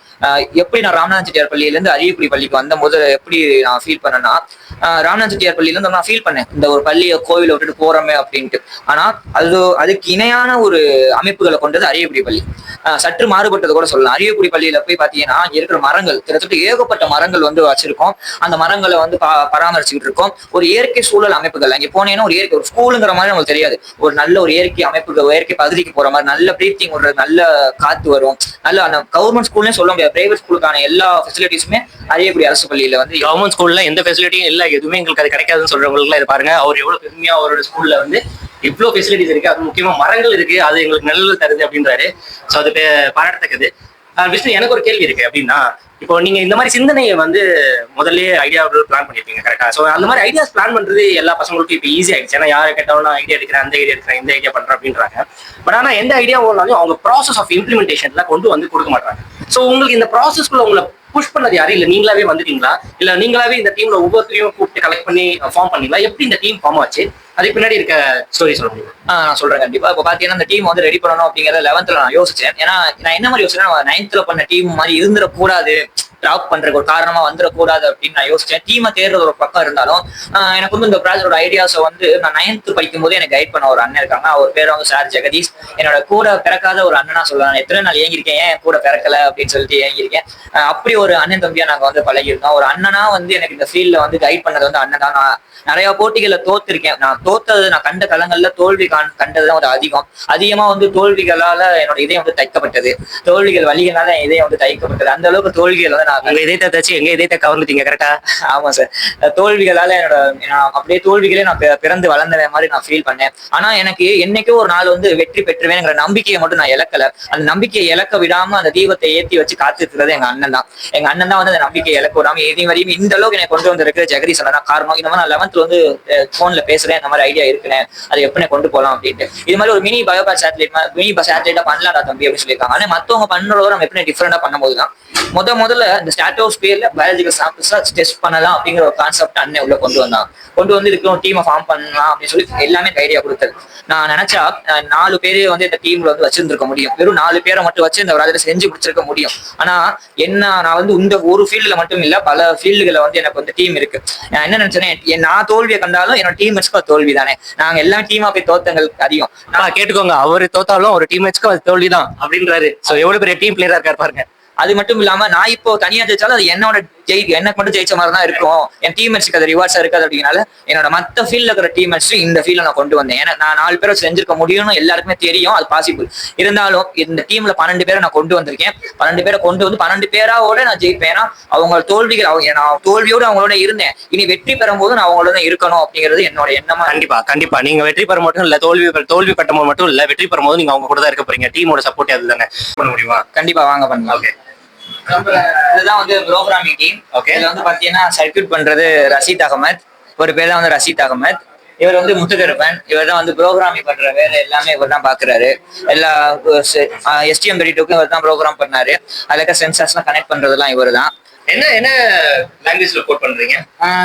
எப்படி நான் ராமநாத செட்டியார் பள்ளியில இருந்து அரியக்குடி பள்ளிக்கு வந்தபோது எப்படி நான் ஃபீல் பண்ணேன்னா ஆஹ் ராமநாத செட்டியார் பள்ளியில இருந்து நான் ஃபீல் பண்ணேன். இந்த ஒரு பள்ளியை கோவிலை விட்டுட்டு போறோமே அப்படின்ட்டு. ஆனா அது அதுக்கு இணையான ஒரு அமைப்புகளை கொண்டது அரியக்குடி பள்ளி. சற்று மாறுபட்டது கூட சொல்லலாம். அரியக்குடி பள்ளியில போய் பாத்தீங்கன்னா இருக்கிற மரங்கள் கிட்டத்தட்ட ஏகப்பட்ட மரங்கள் வந்து வச்சிருக்கோம். அந்த மரங்களை வந்து பா- பராமரிச்சுக்கிட்டு இருக்கோம். ஒரு இயற்கை சூழல் அமைப்புகள். அங்கே போனேன்னா ஒரு இயற்கை ஒரு ஸ்கூலுங்கிற மாதிரி நமக்கு தெரியாது. ஒரு நல்ல ஒரு இயற்கை அமைப்புகள் இயற்கை பகுதிக்கு போற மாதிரி நல்ல பிரீத்திங் ஒரு நல்ல காத்து வரும். நல்ல அந்த கவர்மெண்ட் ஸ்கூல்னே சொல்ல முடியாது. பிரைவேட் ஸ்கூலுக்கான எல்லா ஃபெசிலிட்டிஸுமே அரியக்குடி அரசு பள்ளியில வந்து கவர்மெண்ட் ஸ்கூல்ல எந்த ஃபெசிலிட்டியும் இல்ல. எதுவுமே எங்களுக்கு அது கிடைக்காதுன்னு சொல்றவங்களுக்கு இது பாருங்க. அவர் எவ்வளவு பெருமையா அவரோட ஸ்கூல்ல வந்து இவ்வளவு ஃபெசிலிட்டிஸ் இருக்கு. அது முக்கியமா மரங்கள் இருக்கு. அது எங்களுக்கு நல்லது தருது அப்படின்றாரு. சோ அது பாராட்டத்தக்கது. விஷ்ணு எனக்கு ஒரு கேள்வி இருக்கு அப்படின்னா இப்போ நீங்க இந்த மாதிரி சிந்தனையை வந்து முதல்ல ஐடியா பிளான் பண்ணிருப்பீங்க கரெக்டா சோ அந்த மாதிரி ஐடியாஸ் பிளான் பண்றது எல்லா பசங்களுக்கும் இப்போ ஈஸி ஆயிடுச்சு. ஏன்னா யாரை கேட்டாலும் நான் ஐடியா எடுக்கிறேன் அந்த ஐடியா எடுக்கிறேன் இந்த ஐடியா பண்றேன் அப்படின்றாங்க. பட் ஆனா எந்த ஐடியா ஓடனாலும் அவங்க ப்ராசஸ் ஆஃப் இம்ப்ளிமெண்டேஷன்ல கொண்டு வந்து கொடுக்க மாட்டாங்க. சோ உங்களுக்கு இந்த ப்ராசஸ்க்குள்ள உங்களை புஷ் பண்ணது யாரு? இல்ல நீங்களாவே வந்துட்டீங்களா? இல்ல நீங்களாவே இந்த டீம்ல ஒவ்வொருத்தரையும் கூப்பிட்டு கலெக்ட் பண்ணி ஃபார்ம் பண்ணீங்களா? எப்படி இந்த டீம் ஃபார்ம் ஆச்சு? அதுக்கு பின்னாடி இருக்க ஸ்டோரி சொல்ல முடியும்? நான் சொல்றேன் கண்டிப்பா. இப்போ பாத்தீங்கன்னா இந்த டீம் வந்து ரெடி பண்ணணும் அப்படிங்கறத லெவன்த்ல நான் யோசிச்சேன். ஏன்னா நான் என்ன மாதிரி யோசிச்சேன் நைன்த்ல பண்ண டீம் மாதிரி இருந்துடக்கூடாது. ட்ராப் பண்றதுக்கு ஒரு காரணமா வந்துடக்கூடாது அப்படின்னு நான் யோசிச்சேன். டீமை தேடுறது ஒரு பக்கம் இருந்தாலும் எனக்கு வந்து இந்த ப்ராஜெக்டோட ஐடியாஸை வந்து நான் நைன்த்து படிக்கும் போது எனக்கு கைட் பண்ண ஒரு அண்ணன் இருக்காங்க. அவர் பேர் வந்து சார் ஜெகதீஷ். என்னோட கூட பிறக்காத ஒரு அண்ணனா சொல்லலாம் எத்தனை நாள் ஏங்கிருக்கேன் ஏன் என் கூட பிறக்கல? அப்படின்னு சொல்லிட்டு ஏங்கிருக்கேன் அப்படி ஒரு அண்ணன் தம்பியா நாங்க வந்து பழகியிருக்கோம் ஒரு அண்ணனா வந்து எனக்கு இந்த ஃபீல்ட்ல வந்து கைட் பண்ணது வந்து அண்ணன் தான். நான் நிறைய போட்டிகள்ல தோத்திருக்கேன். நான் தோத்தது நான் கண்ட களங்கள்ல தோல்வி காண் கண்டதுதான் ஒரு அதிகம். அதிகமா வந்து தோல்விகளால என்னோட இதயம் வந்து தைக்கப்பட்டது. தோல்விகள் வழிகளால என் இதயம் வந்து தைக்கப்பட்டது. அந்த அளவுக்கு தோல்விகள் வந்து நான் உங்க இதயத்தை தச்சு எங்க இதயத்தை கவர்ந்துட்டீங்க கரெக்டா ஆமா சார் தோல்விகளால என்னோட அப்படியே தோல்விகளே நான் பிறந்து வளர்ந்தவன் மாதிரி நான் ஃபீல் பண்ணேன். ஆனா எனக்கு என்னைக்கோ ஒரு நாள் வந்து வெற்றி பெற்றுவேங்கிற நம்பிக்கையை மட்டும் நான் இழக்கல. அந்த நம்பிக்கையை இழக்க விடாம அந்த தீபத்தை ஏத்தி வச்சு காத்துட்டு இருக்கிறது எங்க அண்ணன் தான். எங்க அண்ணன் தான் வந்து அந்த நம்பிக்கையை இழக்க விடாம எதையும் வரையும் இந்த அளவுக்கு என்னை கொண்டு வந்திருக்கு ஜெகதீஷ் அண்ணன் தான். காரணம் இந்த மாதிரி நான் லெவன்த்ல வந்து போன்ல பேசுறேன் இந்த மாதிரி ஐடியா இருக்குனேன் அதை எப்படி கொண்டு போகலாம் அப்படின்ட்டு. இது மாதிரி ஒரு மினி பயோபேட் சேட்டலைட் மினி சேட்டலைட்டா பண்ணலாம்டா தம்பி அப்படின்னு சொல்லியிருக்காங்க. ஆனா மத்தவங்க பண்றதோட நம்ம எப்படி டிஃப்ரெண்டா பண்ணும்போது தான். முத முதல்ல இந்த ஸ்டாட்டோஸ்பியர்ல பயாலஜிக்கல் சாம்பிள்ஸ் டெஸ்ட் பண்ணலாம் அப்படிங்கிற ஒரு கான்செப்ட் அண்ணன் உள்ள கொண்டு வந்தான். கொண்டு வந்து இதுக்கு ஒரு டீமை ஃபார்ம் பண்ணலாம் அப்படின்னு சொல்லி எல்லாமே ஐடியா கொடுத்தது. நான் நினைச்சா நாலு பேரே வந்து இந்த டீம்ல வந்து வச்சிருந்திருக்க முடியும். வெறும் நாலு பேரை மட்டும் வச்சு இந்த ப்ராஜெக்ட் செஞ்சு பிடிச்சிருக்க முடியும். ஆனா என்ன நான் வந்து இந்த ஒரு ஃபீல்டுல மட்டும் இல்ல பல ஃபீல்டுகளை வந்து எனக்கு வந்து டீம் இருக்கு. நான் என்ன நினைச்சேன்னா நான் தோல்வியை கண்டாலும் என்னோட டீம் தோல்வி தானே நாங்க எல்லா டீமா போய் தோத்தங்கள் அதிகம். அப்பா கேட்டுக்கோங்க. அவரு தோத்தாலும் ஒரு டீம் மேட்ச்க்கு அது தோல்விதான் அப்படின்றாரு. சோ எவ்வளவு பெரிய டீம் பிளேயரா இருக்காரு பாருங்க. அது மட்டும் இல்லாம நான் இப்போ தனியா ஜெயிச்சாலும் அது என்னோட ஜெயி எனக்கு மட்டும் ஜெயிச்ச மாதிரி தான் இருக்கும். என் டீம்மேட்ஸ்க்கு அது ரிவார்ட்ஸா இருக்காது அப்படிங்கனால என்னோட மத்த ஃபீல்ட்ல இருக்கிற டீம்மேட்ஸ் இந்த ஃபீல்ட்ல நான் கொண்டு வந்தேன். ஏன்னா நான் நாலு பேரை செஞ்சிருக்க முடியும்னு எல்லாருக்குமே தெரியும் அது பாசிபிள் இருந்தாலும் இந்த டீம்ல பன்னெண்டு பேரை நான் கொண்டு வந்திருக்கேன். பன்னெண்டு பேரை கொண்டு வந்து பன்னெண்டு பேராவோட நான் ஜெயிப்பேன். ஏன்னா அவங்க தோல்விகள் அவங்க நான் தோல்வியோட அவங்களோட இருந்தேன். இனி வெற்றி பெறும்போது நான் அவங்களோட தான் இருக்கணும் அப்படிங்கிறது என்னோட எண்ணமா. கண்டிப்பா கண்டிப்பா. நீங்க வெற்றி பெற மட்டும் இல்ல தோல்வி தோல்வி பெற்ற மட்டும் இல்ல வெற்றி பெறும்போது நீங்க அவங்க கூட தான் இருக்க போறீங்க. டீமோட சப்போர்ட் அதுதானே. பண்ண முடியுமா? கண்டிப்பா வாங்க பண்ணலாம். ஓகே இதுதான் வந்து ப்ரோக்ராமிங் டீம் Okay. இதுல வந்து பாத்தீங்கன்னா சர்க்யூட் பண்றது ரஷீத் அகமத். ஒரு பேர் தான் வந்து ரஷீத் அகமத். இவர் வந்து முத்துக்கருப்பன் இவர் தான் வந்து ப்ரோக்ராமிங் பண்ற வேலை எல்லாமே இவர் தான் பாக்குறாரு. எல்லா எஸ்டிஎம் பெடிட்டுக்கும் இவர் தான் ப்ரோக்ராம் பண்ணாரு. அதுல சென்சார்ஸ்லாம் கனெக்ட் பண்றதெல்லாம் இவர் தான். என்ன என்ன லாங்குவேஜ்ல கோட் பண்றீங்க?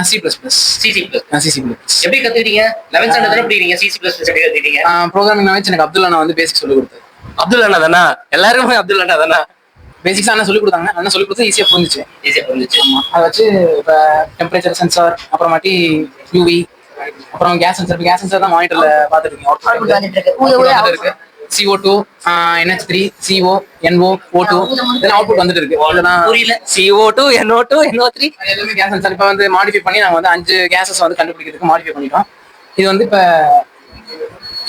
C plus plus C C plus C C plus எப்படி கத்துக்கிட்டீங்க? லெவன்த் ஸ்டாண்டர்ட் தானே படிக்கிறீங்க? சிசி பிளஸ் எப்படி கத்துக்கிட்டீங்க? ப்ரோக்ராமிங் நாலேஜ் எனக்கு அப்துல் அண்ணா வந்து பேசிக் சொல்லி கொடுத்தாரு. அப்துல் அண்ணா தானா? எல்லாருமே அப்துல் அண்ணா தானா? பேசிக்ஸ் அண்ணா சொல்லி கொடுத்தாங்க. அண்ணா சொல்லி கொடுத்து ஈஸியாக புரிஞ்சிச்சு. ஈஸியா புரிஞ்சுச்சு. அதை வச்சு இப்போ டெம்பரேச்சர் சென்சார் அப்புறமாட்டி யூவி அப்புறம் கேஸ் சென்சார் கேஸ் சென்சார் தான் மானிட்டர்ல பார்த்துட்டு இருக்கீங்க இருக்கு. CO two NH three CO NO O two இதெல்லாம் அவுட்புட் வந்துட்டு இருக்கு. புரியல. CO two NO two NO three எல்லாமே கேஸ் சென்சார் இப்போ வந்து மாடிஃபை பண்ணி நாங்கள் வந்து அஞ்சு கேஸஸ் வந்து கண்டுபிடிக்கிறதுக்கு மாடிஃபை பண்ணிட்டோம். இது வந்து இப்போ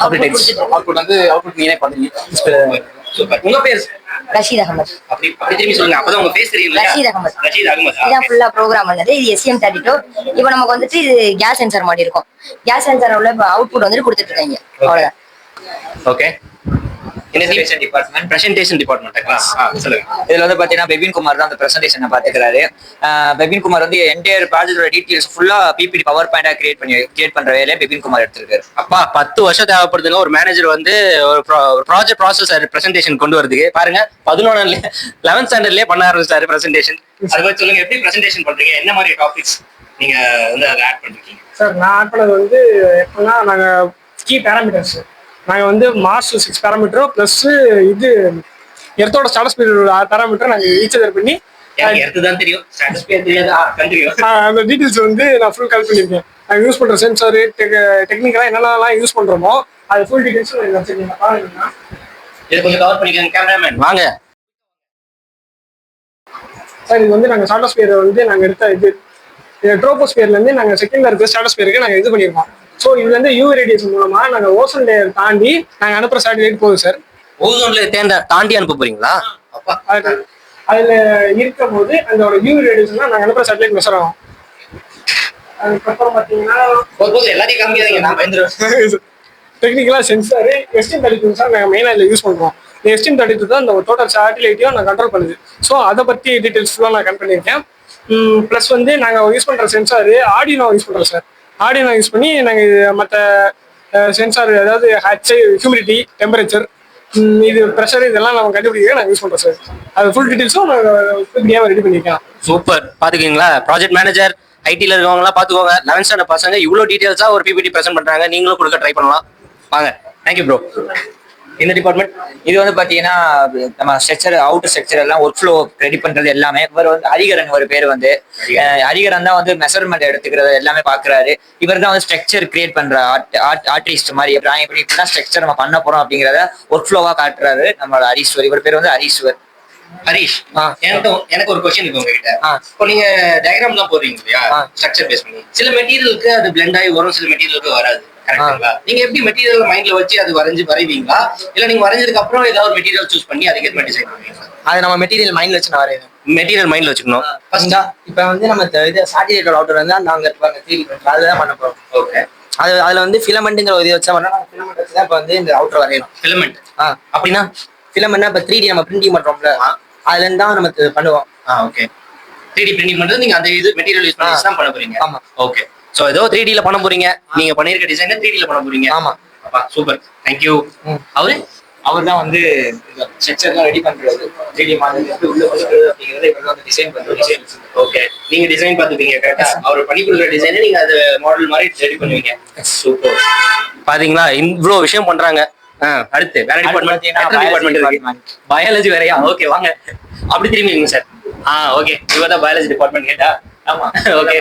அவுட்புட் வந்து அவுட்புட் நீங்களே பார்த்துருக்கீங்க. சூப்பர். உங்க பேர் ரஷீத் அகமது. அப்படி அப்படி திரும்பி சொல்லுங்க. அப்பதான் உங்க பேர் தெரியும்? ரஷீத் அகமது. ரஷீத் அகமது? இதான் ஃபுல்லா ப்ரோக்ராம் பண்ணது இது எஸ்எம் தேர்ட்டி டூ இப்போ நமக்கு வந்துட்டு இது கேஸ் சென்சார் மாதிரி இருக்கும். கேஸ் சென்சார் உள்ள அவுட்புட் வந்துட்டு கொடுத்துட்டு இருக்காங்க. அவ்வளவுதான். ஓகே என்ன டிபார்ட்மெண்ட் பிரசன்டேஷன் டிபார்ட்மெண்ட்டுங்களா சொல்லுங்க. இதுல வந்து பாத்தீங்கன்னா பெபின் குமார் தான் அந்த பிரசன்டேஷனை பாத்துக்கிறாரு பெபின் குமார் வந்து என்டையர் ப்ராஜெக்டோட டீடைல்ஸ் ஃபுல்லா பிபிடி பவர் பாயிண்டா கிரியேட் பண்ணி கிரியேட் பண்ற வேலையை பெபின் குமார் எடுத்திருக்காரு. அப்பா பத்து வருஷம் தேவைப்படுதுங்க ஒரு மேனேஜர் வந்து ஒரு ப்ராஜெக்ட் ப்ராசஸ் பிரசன்டேஷன் கொண்டு வரதுக்கு பாருங்க பதினொன்னு லெவன்த் ஸ்டாண்டர்ட்லயே பண்ண ஆரம்பிச்சாரு பிரசன்டேஷன் அது பத்தி சொல்லுங்க எப்படி பிரசன்டேஷன் பண்றீங்க? என்ன மாதிரி டாபிக்ஸ் நீங்க வந்து அதை ஆட் பண்றீங்க சார் நான் ஆட் பண்ணது வந்து எப்படின்னா நாங்கள் கீ பேராமீட்டர்ஸ் நாங்கள் வந்து மார்ஸ் சிக்ஸ் பேராமீட்டரும் ப்ளஸ் இது எர்த்தோட ஸ்டாட்டஸ் பீரியட் ஆறு பேராமீட்டர் நாங்கள் ஈச்சதர் பண்ணி தான் தெரியும். அந்த டீட்டெயில்ஸ் வந்து நான் ஃபுல் கால் பண்ணியிருக்கேன். நாங்கள் யூஸ் பண்ணுற சென்சார் டெக்னிக்கலாக என்னென்னலாம் யூஸ் பண்ணுறோமோ அது ஃபுல் டீட்டெயில்ஸ் இது கொஞ்சம் கவர் பண்ணிக்கோங்க கேமராமேன் வாங்க. சார் இது வந்து நாங்கள் ஸ்டாட்டஸ்பியர் வந்து நாங்கள் எடுத்த இது ட்ரோபோஸ்பியர்லேருந்து நாங்கள் செகண்ட் இருக்க ஸ்டாட்டஸ்பியருக்கு நாங்கள் இது பண்ணியிருக்கோம். ஸோ இதுலேருந்து யூ ரேடியேஷன் மூலமாக நாங்கள் ஓசன் லேயர் தாண்டி நாங்கள் அனுப்புகிற சேட்டலைட் போகுது சார் ஓசோன்ல தேர்ந்த தாண்டி அனுப்ப போறீங்களா? அதில் இருக்கும் போது அதோட யூ ரேடியேஷன் நாங்கள் அனுப்புகிற சேட்டலைட் மெஷர் ஆகும். அதுக்கப்புறம் பார்த்தீங்கன்னா எல்லாத்தையும் காமிக்காதீங்க. நான் பயந்துருவேன். டெக்னிக்கலாக sensor STM thirty two sir நாங்கள் மெயினாக இதில் யூஸ் பண்ணுறோம் இந்த எஸ்டிஎம் தேர்ட்டி டூ தான் இந்த டோட்டல் சேட்டலைட்டையும் நான் கண்ட்ரோல் பண்ணுது. ஸோ அதை பற்றி டீட்டெயில்ஸ் ஃபுல்லாக நான் கன் பண்ணியிருக்கேன். ப்ளஸ் வந்து நாங்கள் யூஸ் பண்ணுற சென்சார் ஆடினோ யூஸ் பண்ணுறோம் சார் ஆடினோ யூஸ் பண்ணி நாங்கள் மற்ற சென்சார் அதாவது ஹச்ஐ ஹியூமிடிட்டி டெம்பரேச்சர் இது ப்ரெஷர் இதெல்லாம் நம்ம கண்டுபிடிக்க நாங்கள் யூஸ் பண்ணுறோம் சார் அது ஃபுல் டீட்டெயில்ஸும் நாங்கள் ரெடி பண்ணிக்கலாம். சூப்பர். பாத்துக்கீங்களா ப்ராஜெக்ட் மேனேஜர் ஐடியில் இருக்கவங்களாம் பார்த்துக்கோங்க லெவன்த் ஸ்டாண்டர்ட் பசங்க இவ்வளோ டீட்டெயில்ஸாக ஒரு பிபிடி ப்ரெசென்ட் பண்ணுறாங்க நீங்களும் கொடுக்க ட்ரை பண்ணலாம். வாங்க. தேங்க்யூ ப்ரோ இந்த டிபார்ட்மெண்ட் இது வந்து பாத்தீங்கன்னா நம்ம ஸ்ட்ரக்சர் அவுட்டர் ஸ்ட்ரக்சர் எல்லாம் ஒர்க் ஃப்ளோ ரெடி பண்றது எல்லாமே. இவர் வந்து ஹரிகரன் ஒரு பேர் வந்து. ஹரிகரன். தான் வந்து மெஷர்மெண்ட் எடுத்துக்கிறது எல்லாமே பாக்குறாரு. இவர் தான் வந்து ஸ்ட்ரக்சர் கிரியேட் பண்ற ஆர்ட் ஆர்ட் ஆர்டிஸ்ட் மாதிரி. எப்படி இப்படி இப்படிதான் ஸ்ட்ரக்சர் நம்ம பண்ண போறோம் அப்படிங்கறத ஒர்க் ஃப்ளோவா காட்டுறாரு நம்மளோட ஹரீஸ்வர். இவர் பேர் வந்து ஹரீஸ்வர். ஹரிஷ். எனக்கு எனக்கு ஒரு கொஸ்டின் இருக்கு உங்ககிட்ட. இப்போ நீங்க டயக்ராம் எல்லாம் போடுறீங்க இல்லையா. ஸ்ட்ரக்சர் பேஸ் பண்ணி. சில மெட்டீரியலுக்கு அது பிளெண்ட் ஆகி வரும் சில மெட்டீரியலுக்கு வராது. கரெக்ட்டுங்களா நீங்க எப்படி மெட்டீரியல் மைண்ட்ல வச்சு அது வரைஞ்சு வரைவீங்களா? இல்ல நீங்க வரைஞ்சதுக்கு அப்புறம் ஏதாவது ஒரு மெட்டீரியல் சூஸ் பண்ணி அதுக்கு மாதிரி டிசைன் பண்ணுவீங்களா? அது நம்ம மெட்டீரியல் மைண்ட்ல வச்சு நான் வரையுது மெட்டீரியல் மைண்ட்ல வச்சுக்கணும். ஃபர்ஸ்ட் இப்போ வந்து நம்ம இது சாட்டிலைட் அவுட்டர் வந்து அந்த அங்கே இருப்பாங்க த்ரீ அதில் தான் பண்ண போகிறோம் ஓகே அது அதில் வந்து ஃபிலமெண்ட்டுங்கிற ஒரு இது வச்சா பண்ணா ஃபிலமெண்ட் வச்சு தான் இப்போ வந்து இந்த அவுட்டர் வரையணும். ஃபிலமெண்ட் ஆ. அப்படின்னா ஃபிலமெண்ட்னா இப்போ த்ரீ டி நம்ம பிரிண்டிங் பண்ணுறோம்ல அதுலேருந்து தான் நம்ம பண்ணுவோம். ஆ ஓகே த்ரீ டி பிரிண்டிங் பண்றது நீங்க அந்த இது மெட்டீரியல் யூஸ் பண்ணி தான் பண்ண போறீங்க. ஆமா. ஓகே சோ ஏதோ த்ரீ டில பண்ண போறீங்க. நீங்க பண்ணிருக்க டிசைனை த்ரீ டில பண்ண போறீங்க. ஆமா. Super thank you. அவரு? அவர் தான் வந்து ஸ்ட்ரக்சர்லாம் ரெடி பண்றது. த்ரீ மாடல் எப்படி உள்ள அப்படிங்கறத இவர் வந்து டிசைன் பண்றது ஓகே நீங்க டிசைன் பாத்துப்பீங்க கரெக்டா அவர் பண்ணி கொடுக்குற டிசைனை நீங்க அது மாடல் மாதிரி ரெடி பண்ணுவீங்க. சூப்பர் பாத்தீங்களா? இவ்வளவு விஷயம் பண்றாங்க. அடுத்து வேற டிபார்ட்மெண்ட் பயாலஜி வேறயா? ஓகே வாங்க. அப்படி திரும்பிங்க சார் ஆ ஓகே இவதான் பயாலஜி டிபார்ட்மெண்ட் கேட்டா ஆமா. ஓகே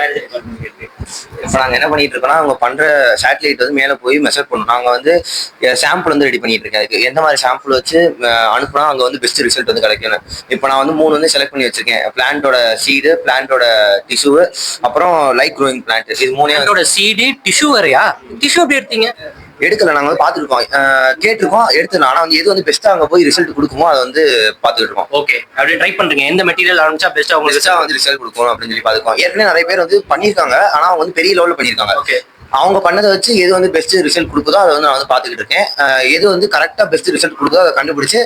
இப்போ நாங்கள் என்ன பண்ணிட்டு இருக்கோம்னா அவங்க பண்ற சேட்டலைட் வந்து மேலே போய் மெஷர் பண்ணணும். நாங்கள் வந்து சாம்பிள் வந்து ரெடி பண்ணிட்டு இருக்கேன் அதுக்கு எந்த மாதிரி சாம்பிள் வச்சு அனுப்புனா அங்கே வந்து பெஸ்ட் ரிசல்ட் வந்து கிடைக்கும் இப்போ நான் வந்து மூணு வந்து செலக்ட் பண்ணி வச்சிருக்கேன். பிளான்ட்டோட சீடு பிளான்ட்டோட டிஷ்யூ அப்புறம் லைட் க்ரோயிங் பிளான்ட் இது மூணே சிடி டிஷ்யூ வரையா டிஷ்யூ எப்படி எடுத்தீங்க? எடுக்கல. நாங்கள் வந்து பார்த்துருக்கோம் கேட்டிருக்கோம். எடுத்துலாம் ஆனால் வந்து எது வந்து பெஸ்ட்டாக அங்கே போய் ரிசல்ட் கொடுக்குமோ அதை வந்து இருக்கோம் ஓகே அப்படியே ட்ரை பண்றீங்க. எந்த மெட்டீரியல் ஆரம்பிச்சா பெஸ்ட்டா உங்களுக்கு பெஸ்ட்டாக வந்து ரிசல்ட் கொடுக்கணும் அப்படின்னு சொல்லி பார்த்துருக்கோம் ஏற்கனவே நிறைய பேர் வந்து பண்ணியிருக்காங்க. ஆனால் அவங்க வந்து பெரிய லெவலில் பண்ணியிருக்காங்க. ஓகே அவங்க பண்ணதை வச்சு எது வந்து பெஸ்ட் ரிசல்ட் கொடுக்குதோ அதை வந்து நான் வந்து பார்த்துக்கிட்டு இருக்கேன். எது வந்து கரெக்டாக பெஸ்ட் ரிசல்ட் கொடுக்குதோ அதை கண்டுபிடிச்சு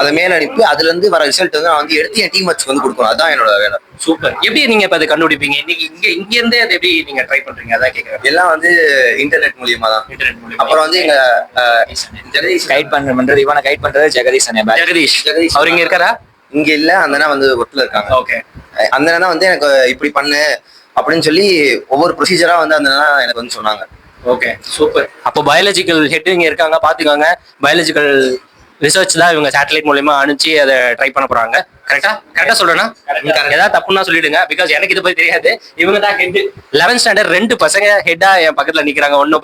அதை மேல அனுப்பி அதுல இருந்து வர ரிசல்ட் வந்து நான் வந்து எடுத்து என் டீம் வச்சு வந்து கொடுக்கணும். அதான் என்னோட வேலை. சூப்பர் எப்படி நீங்க இப்ப அதை கண்டுபிடிப்பீங்க? இன்னைக்கு இங்க இங்க இருந்தே அதை எப்படி நீங்க ட்ரை பண்றீங்க? அதான் கேக்குறேன். எல்லாம் வந்து இன்டர்நெட் மூலியமா தான். இன்டர்நெட் மூலியமா. அப்புறம் வந்து எங்க ஜெகதீஷ். கைட் பண்ண பண்றது இவனை கைட் பண்றது ஜெகதீஷ். ஜெகதீஷ். ஜெகதீஷ். அவர் இங்க இருக்காரா? இங்க இல்ல அந்த வந்து ஒர்க்ல இருக்காங்க. ஓகே அந்த அண்ணா வந்து எனக்கு இப்படி பண்ணு. அப்படின்னு சொல்லி ஒவ்வொரு ப்ரொசீஜராக வந்து அந்த எனக்கு வந்து சொன்னாங்க. ஓகே சூப்பர் அப்போ பயாலஜிக்கல் ஹெட் இங்கே இருக்காங்க பார்த்துக்கோங்க பயாலஜிக்கல் ரிசர்ச் தான் இவங்க சேட்டலைட் மூலயமா அனுப்பிச்சு அதை ட்ரை பண்ண போகிறாங்க கரெக்டா கரெக்டா சொல்றேன்னா ஏதாவது தப்புன்னா சொல்லிடுங்க. பிகாஸ் எனக்கு இது பத்தி தெரியாது. இவங்க தான் ஹெட் லெவன்த் ஸ்டாண்டர்ட் ரெண்டு பசங்க ஹெட்டா என் பக்கத்துல நிக்கிறாங்க. ஒன்னும்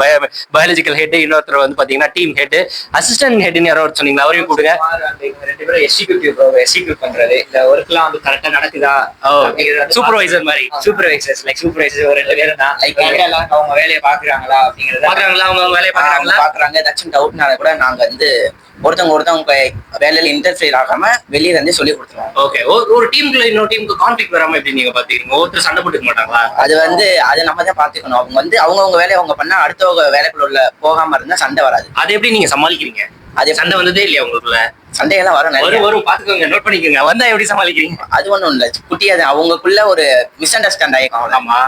பயாலஜிக்கல் ஹெட் இன்னொருத்தர் வந்து பாத்தீங்கன்னா டீம் ஹெட் அசிஸ்டன்ட் ஹெட்னு யாரோ சொன்னீங்களா? அவரையும் கூடுங்க ரெண்டு பேரும் எக்ஸிக்யூட்டிவ் எக்ஸிக்யூட் பண்றது? இந்த ஒர்க்லாம் வந்து கரெக்டா நடக்குதா? சூப்பர்வைசர் மாதிரி. சூப்பர்வைசர்ஸ் லைக் சூப்பர்வைசர் ஒரு ரெண்டு பேரும் தான். லைக் அவங்க. வேலையை பாக்குறாங்களா அப்படிங்கறத பாக்குறாங்களா அவங்க வேலையை பாக்குறாங்களா பாக்குறாங்க ஏதாச்சும் டவுட்னால கூட நாங்க வந்து ஒருத்தவங்க ஒருத்தவங்க வேலையில இன்டர்ஃபியர் ஆகாம வெளியில இருந்து சொல்லி கொடுத்துருவோம். ஓகே ஒரு டீமுக்குள்ள இன்னொரு டீமுக்கு கான்ஃபிளிக் வராம எப்படி நீங்க பாத்துக்கிறீங்க? ஒருத்தர் சண்டை போட்டுக்க மாட்டாங்களா? அது வந்து அதை நம்ம தான் பாத்துக்கணும். அவங்க வந்து அவங்கவங்க வேலையை அவங்க பண்ணா அடுத்தவங்க வேலைக்குள்ள உள்ள போகாம இருந்தா சண்டை வராது. அதை எப்படி நீங்க சமாளிக்கிறீங்க? அது சண்டை வந்ததே இல்லையா உங்களுக்குள்ள சண்டையெல்லாம் வரும் நிறைய. வரும் பாத்துக்கோங்க நோட் பண்ணிக்கோங்க. வந்தா எப்படி சமாளிக்கிறீங்க? அது ஒண்ணும் இல்ல. குட்டியா அது அவங்களுக்குள்ள ஒரு மிஸ் அண்டர்ஸ்டாண்ட் ஆயிருக்கும். ஆமா.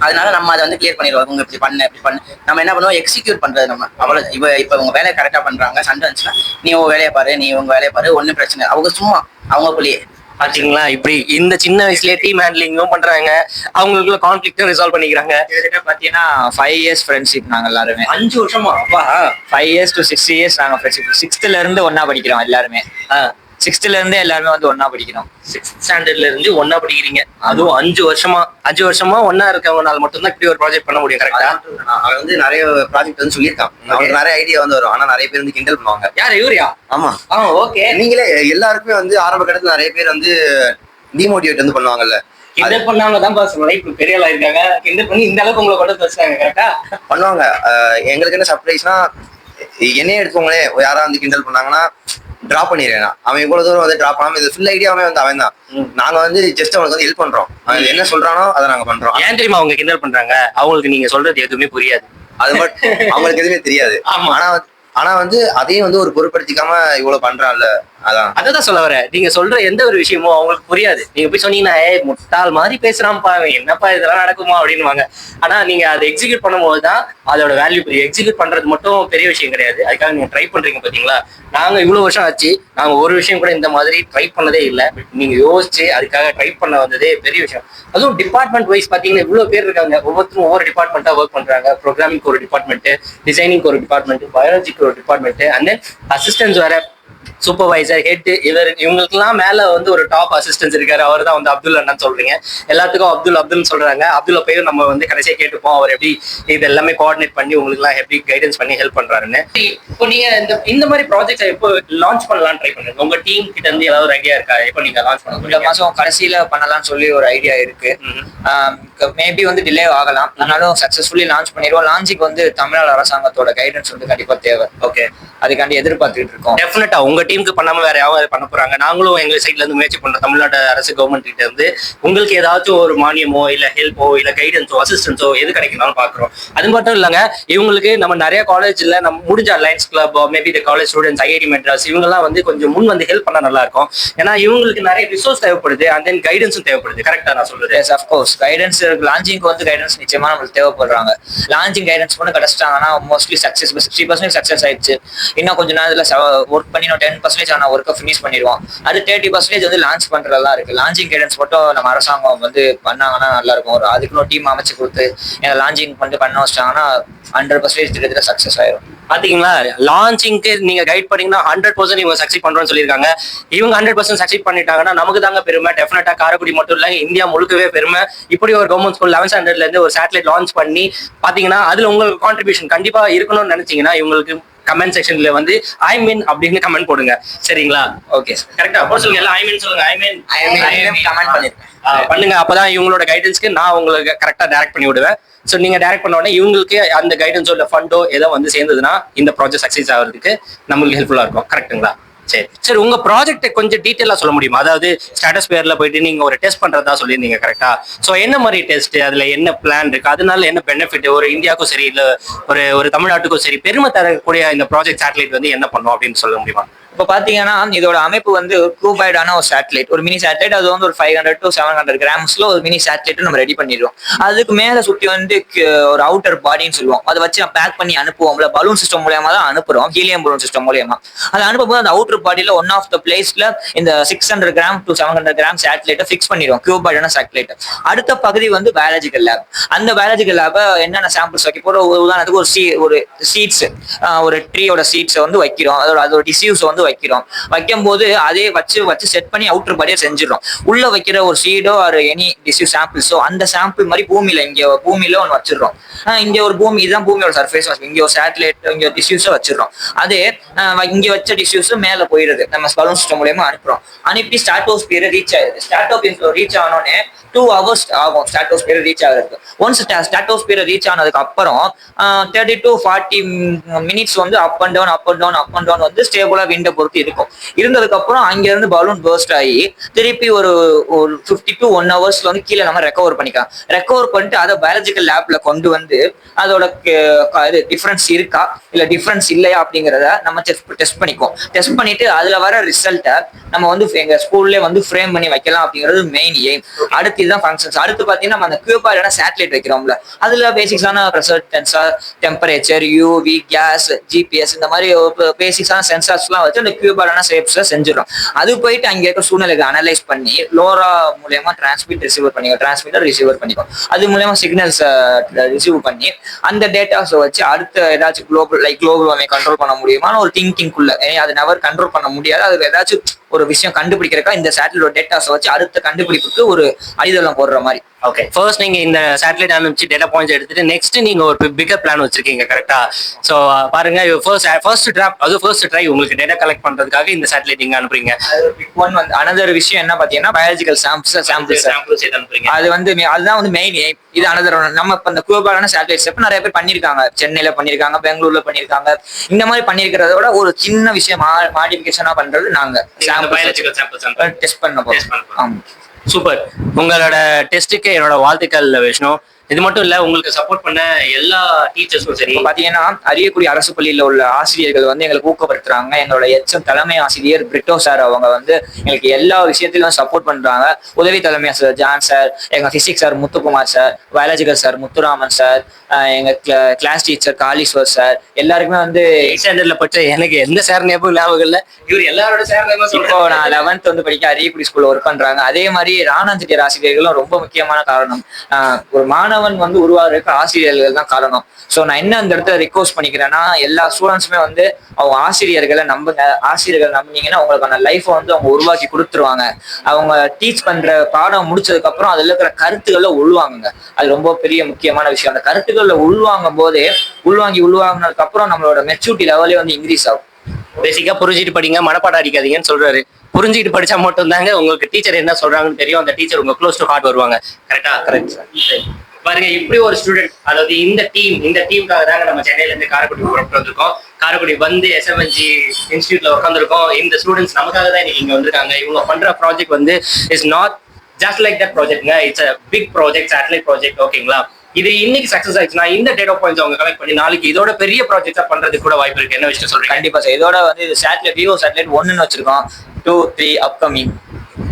அதனால நம்ம அதை வந்து கிளியர் பண்ணிடுவோம். இவங்க இப்படி பண்ணு இப்படி பண்ணு. நம்ம என்ன பண்ணுவோம்? எக்ஸிக்யூட் பண்றது நம்ம. அவ்வளவு இவ இப்ப உங்க வேலையை கரெக்டா பண்றாங்க. சண்டை வந்துச்சுன்னா நீ உங்க வேலையை பாரு நீ உங்க வேலையை பாரு ஒண்ணும் பிரச்சனை. அவங்க சும்மா அவங்களுக்குள்ளேயே பாத்தீங்களா? இப்படி இந்த சின்ன வயசுலயே டீம் ஹேண்ட்லிங்கும் பண்றாங்க. அவங்களுக்குள்ள கான்ஃபிளிக்டும் ரிசால்வ் பண்ணிக்கிறாங்க. கிட்டத்தட்ட பாத்தீங்கன்னா ஃபைவ் இயர்ஸ் ஃப்ரெண்ட்ஷிப் நாங்க எல்லாருமே. அஞ்சு வருஷமா? அப்பா. Five years to six years நாங்க ஃப்ரெண்ட்ஷிப் சிக்ஸ்த்ல இருந்து ஒண்ணா படிக்கிறோம் எல்லாருமே. சிக்ஸ்த்ல இருந்தே எல்லாருமே வந்து ஒண்ணா படிக்கிறோம் சிக்ஸ்த் ஸ்டாண்டர்ட்ல இருந்து ஒன்னா படிக்கிறீங்க. அதுவும் அஞ்சு வருஷமா அஞ்சு வருஷமா ஒன்னா இருக்கவங்கனால மட்டும்தான் இப்படி ஒரு ப்ராஜெக்ட் பண்ண முடியும் கரெக்டா அவன் வந்து நிறைய ப்ராஜெக்ட் வந்து சொல்லியிருக்கான். அவனுக்கு நிறைய ஐடியா வந்து வரும். ஆனா நிறைய பேர் வந்து கிண்டல் பண்ணுவாங்க. யார் இவரியா? ஆமா. ஆ ஓகே நீங்களே எல்லாருக்குமே வந்து ஆரம்ப கட்டத்துல நிறைய பேர் வந்து டிமோட்டிவேட் வந்து பண்ணுவாங்கல்ல. கிண்டல் பண்ணாங்க தான் பாஸ் லைஃப் பெரிய ஆளா இருக்காங்க. கிண்டல் பண்ணி இந்த அளவுக்கு உங்களை வந்து வச்சாங்க கரெக்டா பண்ணுவாங்க. எங்களுக்கு என்ன சர்ப்ரைஸ்னா என்னையே எடுத்துக்கோங்களே யாராவது வந்து கிண்டல் பண்ணாங்கன்னா டிராப் பண்ணிடுறேன். அவன் இவ்வளவு தூரம் வந்து டிராப் பண்ணாம இது ஃபுல் ஐடியாவே வந்து அவன் தான். நாங்க வந்து ஜஸ்ட் அவனுக்கு வந்து ஹெல்ப் பண்றோம். அவன் என்ன சொல்றானோ அதை நாங்க பண்றோம். ஏன் தெரியுமா அவங்க கிண்டல் பண்றாங்க? அவங்களுக்கு நீங்க சொல்றது எதுவுமே புரியாது. அது மட்டும் அவங்களுக்கு எதுவுமே தெரியாது. ஆமா. ஆனா ஆனா வந்து அதையும் வந்து ஒரு பொருட்படுத்திக்காம இவ்வளவு பண்றான்ல. அதான். அதான் சொல்ல வரேன் நீங்க சொல்ற எந்த ஒரு விஷயமும் அவங்களுக்கு புரியாது. நீங்க போய் சொன்னீங்கன்னா ஏ முட்டாள் மாதிரி பேசுறான்ப்பா அவன் என்னப்பா இதெல்லாம் நடக்குமா? அப்படின்னுவாங்க. ஆனா நீங்க அதை எக்ஸிக்யூட் பண்ணும்போது தான் அதோட வேல்யூ புரியும். எக்ஸிக்யூட் பண்றது மட்டும் பெரிய விஷயம் கிடையாது. அதுக்காக நீங்க ட்ரை பண்றீங்க பாத்தீங்களா? நாங்க இவ்வளவு வருஷம் ஆச்சு. நாங்க ஒரு விஷயம் கூட இந்த மாதிரி ட்ரை பண்ணதே இல்லை. நீங்க யோசிச்சு அதுக்காக ட்ரை பண்ண வந்ததே பெரிய விஷயம். அதுவும் டிபார்ட்மெண்ட் வைஸ் பாத்தீங்கன்னா இவ்வளவு பேர் இருக்காங்க. ஒவ்வொருத்தரும் ஒவ்வொரு டிபார்ட்மெண்ட்டா ஒர்க் பண்றாங்க. ப்ரோக்ராமிங் ஒரு டிபார்ட்மெண்ட் டிசைனிங் ஒரு டிபார்ட்மெண்ட் பயாலஜிக்கு ஒரு டிபார்ட்மெண்ட் அண்ட் தென் அசிஸ்டன்ஸ் வேற சூப்பர்வைசர் ஹெட் இவர் இவங்களுக்குலாம் மேல வந்து ஒரு டாப் அசிஸ்டன்ஸ் இருக்காரு. அவர் தான் வந்து அப்துல் அண்ணன் சொல்றீங்க. எல்லாத்துக்கும் அப்துல் அப்துல் சொல்றாங்க. அப்துல்ல போய் நம்ம வந்து கடைசியா கேட்டுப்போம். அவர் எப்படி இது எல்லாமே கோஆர்டினேட் பண்ணி உங்களுக்கு எல்லாம் எப்படி கைடன்ஸ் பண்ணி ஹெல்ப் பண்றாருன்னு. இப்போ நீங்க இந்த இந்த மாதிரி ப்ராஜெக்ட் எப்போ லான்ச் பண்ணலாம்னு ட்ரை பண்ணுங்க உங்க டீம் கிட்ட இருந்து ஏதாவது ஒரு ஐடியா இருக்கா? எப்போ நீங்க லான்ச் பண்ண இந்த மாசம் கடைசியில பண்ணலாம்னு சொல்லி ஒரு ஐடியா இருக்கு. மேபி வந்து டிலே ஆகலாம். ஆனாலும் சக்சஸ்ஃபுல்லி லான்ச் பண்ணிடுவோம். லான்ச்சுக்கு வந்து தமிழ்நாடு அரசாங்கத்தோட கைடன்ஸ் வந்து கண்டிப்பா தேவை. ஓகே அதுக்காண்டி எதிர்பார்த்துட்டு இருக்கோம். டெஃபினட்டா உங்க டீமுக்கு பண்ணாம வேற யாராவது பண்ண போறாங்க? நாங்களும் எங்க சைட்ல இருந்து முயற்சி பண்றோம். தமிழ்நாடு அரசு கவர்மெண்ட் கிட்ட இருந்து. உங்களுக்கு ஏதாச்சும் ஒரு மானியமோ இல்ல ஹெல்ப்போ இல்ல கைடன்ஸோ அசிஸ்டன்ஸோ எது கிடைக்கணும்னு பாக்குறோம். அது மட்டும் இல்லங்க இவங்களுக்கு நம்ம நிறைய காலேஜ்ல நம்ம முடிஞ்ச alliance club maybe the college students IIT Madras இவங்கெல்லாம் வந்து கொஞ்சம் முன் வந்து ஹெல்ப் பண்ணா நல்லா இருக்கும். ஏன்னா இவங்களுக்கு நிறைய ரிசோர்ஸ் தேவைப்படுது அண்ட் தென் கைடன்ஸும் தேவைப்படுது. கரெக்டா நான் சொல்றது. எஸ் அஃப்கோர்ஸ் கைடன்ஸ் லான்ச்சிங்க்கு வந்து கைடன்ஸ் நிச்சயமா நம்மளுக்கு தேவைப்படுறாங்க. லான்ச்சிங் கைடன்ஸ் பண்ண கிடைச்சிட்டாங்கன்னா mostly success sixty percent success ஆயிடுச்சு. இன்னும் கொஞ்ச நேரத்தில் ஒர்க் பண்ணி டென் பர்சன்டேஜ் ஆன ஒர்க்கை ஃபினிஷ் பண்ணிடுவோம் அது தேர்ட்டி பர்சன்டேஜ் வந்து லான்ச் பண்ணுறதெல்லாம் இருக்குது லான்ச்சிங் கைடன்ஸ் மட்டும் நம்ம அரசாங்கம் வந்து பண்ணாங்கன்னா நல்லா இருக்கும். ஒரு அதுக்குன்னு டீம் அமைச்சு கொடுத்து லான்ச்சிங் பண்ணிட்டு பண்ண வச்சிட்டாங்கன்னா ஹண்ட்ரட் பர்சன்டேஜ் திட்டத்தில் சக்ஸஸ் ஆயிரும். பாத்தீங்களா? லான்ச்சிங்க்கு நீங்க கைட் பண்ணீங்கன்னா ஹண்ட்ரட் பர்சன்ட் இவங்க சக்சீட் பண்றோம்னு சொல்லியிருக்காங்க. இவங்க ஹண்ட்ரட் பர்சன்ட் சக்சீட் பண்ணிட்டாங்கன்னா நமக்கு தாங்க பெருமை. டெஃபினட்டா காரைக்குடி மட்டும் இல்ல இந்தியா முழுக்கவே பெருமை. இப்படி ஒரு கவர்மெண்ட் ஸ்கூல் லெவன் ஸ்டாண்டர்ட்ல இருந்து ஒரு சேட்டலைட் லான்ச் பண்ணி பாத்தீங்கன்னா அதுல உங்களுக்கு கான்ட்ரிபியூஷன் கண்டிப்பா இருக்கணும்னு நினைச்சீங்கன்னா இவங்களுக்கு கமெண்ட் செக்ஷன்ல வந்து ஐ மீன் அப்படின்னு கமெண்ட் போடுங்க. சரிங்களா? ஓகே கரெக்டா அப்போ சொல்லுங்க. எல்லாம் ஐ மீன் சொல்லுங்க. ஐ மீன் கமெண்ட் பண்ணிருக்கேன். பண்ணுங்க. அப்பதான் இவங்களோட கைடன்ஸ்க்கு நான் உங்களுக்கு கரெக்டா டைரக்ட் பண்ணி விடுவேன். ஸோ நீங்க டைரக்ட் பண்ண உடனே இவங்களுக்கு அந்த கைடன்ஸோ இல்ல ஃபண்டோ ஏதோ வந்து சேர்ந்ததுன்னா இந்த ப்ராஜெக்ட் சக்சஸ் ஆகிறதுக்கு நம்மளுக்கு ஹெல்ப்ஃபுல்லா இருக்கும். கரெக்ட்டுங்களா சரி. சரி உங்க ப்ராஜெக்ட்டை கொஞ்சம் டீட்டெயிலா சொல்ல முடியுமா? அதாவது ஸ்டேட்டஸ் பேர்ல போயிட்டு நீங்க ஒரு டெஸ்ட் பண்றதா சொல்லியிருந்தீங்க கரெக்டா சோ என்ன மாதிரி டெஸ்ட் அதுல என்ன பிளான் இருக்கு? அதனால என்ன பெனிஃபிட் ஒரு இந்தியாவுக்கும் சரி இல்ல ஒரு ஒரு தமிழ்நாட்டுக்கும் சரி பெருமை தரக்கூடிய இந்த ப்ராஜெக்ட் சேட்டலைட் வந்து என்ன பண்ணும் அப்படின்னு சொல்ல முடியுமா? இப்போ பாத்தீங்கன்னா இதோட அமைப்பு வந்து க்ரூபைடான ஒரு சேட்டலைட். ஒரு மினி சேட்டலைட் அது வந்து ஒரு five hundred to seven hundred கிராம்ஸ்ல ஒரு மினி சேட்டலைட் நம்ம ரெடி பண்ணிடுவோம். அதுக்கு மேல சுத்தி வந்து ஒரு அவுட்டர் பாடின்னு சொல்லுவோம். அதை வச்சு பேக் பண்ணி அனுப்புவோம்ல. பலூன் சிஸ்டம் மூலியமா தான் அனுப்புறோம். ஹீலியம் பலூன் சிஸ்டம் மூலியமா. அதை அனுப்பும்போது அந்த அவுட்டர் பாடியில ஒன் ஆஃப் த பிளேஸ்ல இந்த six hundred gram to seven hundred gram சேட்டலைட்டை fix பண்ணிடுவோம். கியூபைடான சேட்டலைட் அடுத்த பகுதி வந்து பயாலஜிக்கல் லேப் அந்த பயாலஜிக்கல் லேப என்னென்ன சாம்பிள்ஸ் வைக்க போறோம்? ஒரு உதாரணத்துக்கு ஒரு சீ ஒரு சீட்ஸ் ஒரு ட்ரீயோட சீட்ஸை வந்து வைக்கிறோம். அதோட அதோட டிசியூஸ் வந்து வைக்கிறோம். வைக்கும் போது அதே வச்சு வச்சு செட் பண்ணி அவுட்டர் பாடியை செஞ்சிடறோம். உள்ள வைக்கிற ஒரு சீடோ ஒரு எனி டிசியூஸ் சாம்பிள்ஸோ அந்த சாம்பிள் மாதிரி பூமியில இங்க பூமியில ஒன்று வச்சிடறோம். இங்க ஒரு பூமி இதுதான் பூமியோட சர்ஃபேஸ் இங்க ஒரு சேட்டலைட் இங்க ஒரு டிசியூஸை வச்சிடறோம். அதே ஆஹ் இங்க வச்ச டிஷ்யூஸும் மேல போயிடுது. நம்ம பலூன் சிஸ்டம் மூலியமா அனுப்புறோம். அனுப்பி ஸ்டாட்டோஸ்பியர் ரீச் ஆயிடுது ஸ்டாட்டோஸ்பியர் ரீச் ஆனோடனே டூ ஹவர்ஸ் ஆகும். ஸ்டாட்டோஸ்பியர் ரீச் ஆகிறதுக்கு. ஒன்ஸ் ஸ்டாட்டோஸ்பியர் ரீச் ஆனதுக்கு அப்புறம் தேர்ட்டி டு ஃபார்ட்டி மினிட்ஸ் வந்து up and down up and down up and down வந்து ஸ்டேபிளா விண்டை பொறுத்து இருக்கும். இருந்ததுக்கு அப்புறம் அங்கிருந்து பலூன் பேர்ஸ்ட் ஆகி திருப்பி ஒரு ஒரு ஃபிஃப்டி டு ஒன் ஹவர்ஸ்ல வந்து கீழே நம்ம ரெக்கவர் பண்ணிக்கலாம். ரெக்கவர் பண்ணிட்டு அதை பயாலஜிக்கல் லேப்ல கொண்டு வந்து அதோட இது டிஃபரன்ஸ் இருக்கா? இல்ல டிஃபரன்ஸ் இல்லையா? அப்படிங்கிறத நம்ம டெஸ்ட் பண்ணிக்குவோம். டெஸ்ட் பண்ணிட்டு அதுல வர ரிசல்ட்டை நம்ம வந்து எங்க ஸ்கூல்ல வந்து ஃப்ரேம் பண்ணி வைக்கலாம் அப்படிங்கிறது மெயின் எய்ம் அடுத்து இதுதான் ஃபங்க்ஷன்ஸ் அடுத்து பார்த்தீங்கன்னா நம்ம அந்த கியூபாய்டான சேட்டலைட் வைக்கிறோம்ல. அதில் பேசிக்ஸான pressure sensor temperature UV gas GPS இந்த மாதிரி பேசிக்ஸான சென்சார்ஸ்லாம் வச்சு அந்த கியூபாய்டான ஷேப்ஸை செஞ்சிடும் அது போயிட்டு அங்கே இருக்க சூழ்நிலைக்கு அனலைஸ் பண்ணி லோரா மூலயமா டிரான்ஸ்மிட் ரிசீவர் பண்ணிக்கோ டிரான்ஸ்மிட்டர் ரிசீவர் பண்ணிக்கோ. அது மூலயமா சிக்னல்ஸ் ரிசீவ் பண்ணி அந்த டேட்டாஸை வச்சு அடுத்த ஏதாச்சும் global like global warming control பண்ண முடியுமான ஒரு திங்கிங்குள்ள அது நவர் கண்ட்ரோல் பண்ண முடியாது. அது ஏதாச்சும் ஒரு விஷயம் கண்டுபிடிக்கிறக்கா இந்த சேட்டலோட டேட்டாஸை வச்சு அடுத்த கண்டுபிடிப்புக்கு ஒரு அடிதளம் போடுற மாதிரி. ஓகே ஃபர்ஸ்ட் நீங்க இந்த சேட்டலைட் அனுப்பிச்சு டேட்டா பாயிண்ட்ஸ் எடுத்துட்டு நெக்ஸ்ட் நீங்க ஒரு பிகர் பிளான் வச்சிருக்கீங்க கரெக்டா சோ பாருங்க ஃபர்ஸ்ட் ஃபர்ஸ்ட் டிராப் அது ஃபர்ஸ்ட் ட்ரை உங்களுக்கு டேட்டா கலெக்ட் பண்றதுக்காக இந்த சேட்டலைட் நீங்க அனுப்புறீங்க. ஒன் வந்து அனதர் விஷயம் என்ன பாத்தீங்கன்னா பயாலஜிக்கல் சாம்பிள்ஸ் சாம்பிள்ஸ் சாம்பிள்ஸ் அனுப்புறீங்க. அது வந்து அதுதான் வந்து மெயின் இது அனதர் நம்ம இப்ப இந்த குளோபலான சேட்டலைட் ஸ்டெப் நிறைய பேர் பண்ணிருக்காங்க சென்னையில பண்ணிருக்காங்க பெங்களூர்ல பண்ணிருக்காங்க இந்த மாதிரி பண்ணிருக்கிறத விட ஒரு சின்ன விஷயம் மாடிஃபிகேஷனா பண்றது நாங்க. டெஸ்ட் பண்ண போறோம். சூப்பர். உங்களோட டெஸ்ட்டுக்கு என்னோட வாழ்த்துக்கள் விஷ்ணு இது மட்டும் இல்ல உங்களுக்கு சப்போர்ட் பண்ண எல்லா டீச்சர்ஸும் சரி. பாத்தீங்கன்னா அரியக்குடி அரசு பள்ளியில உள்ள ஆசிரியர்கள் வந்து எங்களுக்கு ஊக்கப்படுத்துறாங்க. எங்களோட எச்எம் தலைமை ஆசிரியர் பிரிட்டோ சார் அவங்க வந்து எங்களுக்கு எல்லா விஷயத்திலும் சப்போர்ட் பண்றாங்க. உதவி தலைமை ஆசிரியர் ஜான் சார் எங்க physics sir Muthukumar sir biological sir Muthuraman sir எங்க கிளாஸ் டீச்சர் காளீஸ்வர் சார் எல்லாருக்குமே வந்து ஸ்டாண்டர்ட்ல பட்ட எனக்கு எந்த சார் ஞாபகம் ஞாபகம் இல்ல. இவர் எல்லாரோட சார் இப்போ நான் லெவன்த் வந்து படிக்க அரியக்குடி ஸ்கூல்ல ஒர்க் பண்றாங்க. அதே மாதிரி ராணாஞ்செட்டியார் ஆசிரியர்களும் ரொம்ப முக்கியமான காரணம். ஒரு மாணவன் வந்து உருவாகிறதுக்கு ஆசிரியர்கள் தான் காரணம். ஸோ நான் என்ன அந்த இடத்துல ரிக்வஸ்ட் பண்ணிக்கிறேன்னா எல்லா ஸ்டூடெண்ட்ஸுமே வந்து அவங்க ஆசிரியர்களை நம்புங்க. ஆசிரியர்கள் நம்புனீங்கன்னா அவங்களுக்கான லைஃப்பை வந்து அவங்க உருவாக்கி கொடுத்துருவாங்க. அவங்க டீச் பண்ற பாடம் முடிச்சதுக்கு அப்புறம் அதுல இருக்கிற கருத்துக்களை உள்வாங்குங்க. அது ரொம்ப பெரிய முக்கியமான விஷயம். அந்த கருத்துக்களை உள்வாங்கும் போதே உள்வாங்கி உள்வாங்கினதுக்கு அப்புறம் நம்மளோட மெச்சூரிட்டி லெவலே வந்து இன்க்ரீஸ் ஆகும். பேசிக்கா புரிஞ்சுட்டு படிங்க மனப்பாடம் அடிக்காதீங்கன்னு சொல்றாரு. புரிஞ்சுக்கிட்டு படிச்சா மட்டும் தாங்க உங்களுக்கு டீச்சர் என்ன சொல்றாங்கன்னு தெரியும். அந்த டீச்சர் உங்க க்ளோஸ் டு ஹார்ட் வருவாங்க. கரெக்டா கரெக்ட் சார் பாருங்க இப்படி ஒரு ஸ்டூடெண்ட் அதாவது இந்த டீம் இந்த டீமுக்காக தாங்க நம்ம சென்னையில இருந்து காரைக்குடி புறப்பட்டு வந்திருக்கோம். காரைக்குடி வந்து எஸ்எம்என்ஜி இன்ஸ்டியூட்ல உட்காந்துருக்கோம் இந்த ஸ்டூடெண்ட்ஸ் நமக்காக தான் இன்னைக்கு இங்க வந்திருக்காங்க. இவங்க பண்ற ப்ராஜெக்ட் வந்து is not just like that ப்ராஜெக்ட்ங்க it's a big project satellite project ஓகேங்களா இது இன்னைக்கு சக்சஸ் ஆயிடுச்சுன்னா இந்த டேட்டா பாயிண்ட்ஸ் அவங்க கலெக்ட் பண்ணி நாளைக்கு இதோட பெரிய ப்ராஜெக்டா பண்றதுக்கு கூட வாய்ப்பு இருக்கு. என்ன விஷயம் சொல்றீங்க? கண்டிப்பா சார் இதோட வந்து இது சேட்டலைட் விவோ சேட்டலைட் ஒன்னுன்னு வச்சிருக்கோம். டூ த்ரீ அப்கமிங்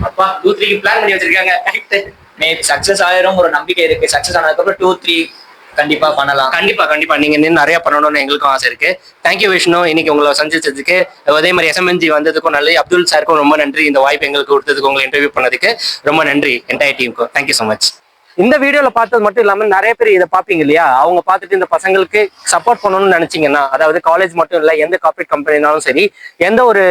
அப்பா டூ த்ரீ பிளான் பண்ணி வச்சிருக்காங்க. கரெக்ட் மே சக்சஸ் ஆயிரும் ஒரு நம்பிக்கை இருக்கு. சக்சஸ் ஆனதுக்கப்புறம் டூ த்ரீ கண்டிப்பா பண்ணலாம். கண்டிப்பா கண்டிப்பா. நீங்க இன்னும் நிறைய பண்ணணும்னு எங்களுக்கும் ஆசை இருக்கு. தேங்க்யூ விஷ்ணு இன்னைக்கு உங்களை சந்திச்சதுக்கு அதே மாதிரி எஸ்எம்என்ஜி வந்ததுக்கும் நல்லது. அப்துல் சாருக்கும் ரொம்ப நன்றி. இந்த வாய்ப்பு எங்களுக்கு கொடுத்ததுக்கு உங்களை இன்டர்வியூ பண்ணதுக்கு ரொம்ப நன்றி என்டையர் டீமுக்கும் தேங்க்யூ ஸோ மச் இந்த வீடியோல பார்த்தது மட்டும் இல்லாம நிறைய பேர் இதை பார்ப்பீங்க இல்லையா? அவங்க பார்த்துட்டு இந்த பசங்களுக்கு சப்போர்ட் பண்ணணும்னு நினைச்சீங்கன்னா அதாவது காலேஜ் மட்டும் இல்லை எந்த கார்பரேட் கம்பெனினாலும் சரி எந்த ஒரு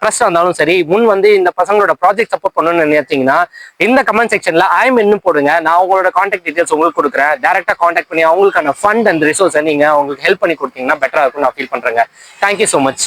ட்ரஸ்ட் இருந்தாலும் சரி முன் வந்து இந்த பசங்களோட ப்ராஜெக்ட் சப்போர்ட் பண்ணணும்னு நினைச்சீங்கன்னா இந்த கமெண்ட் செக்ஷன்ல ஐம் இன்னும் போடுங்க. நான் உங்களோட காண்டாக்ட் டீடைல்ஸ் உங்களுக்கு கொடுக்குறேன். டேரக்டா காண்டாக்ட் பண்ணி அவங்களுக்கான ஃபண்ட் அண்ட் ரிசோர்ஸை நீங்க அவங்களுக்கு ஹெல்ப் பண்ணி கொடுத்தீங்கன்னா பெட்டரா இருக்கும் நான் ஃபீல் பண்றேங்க. Thank you so much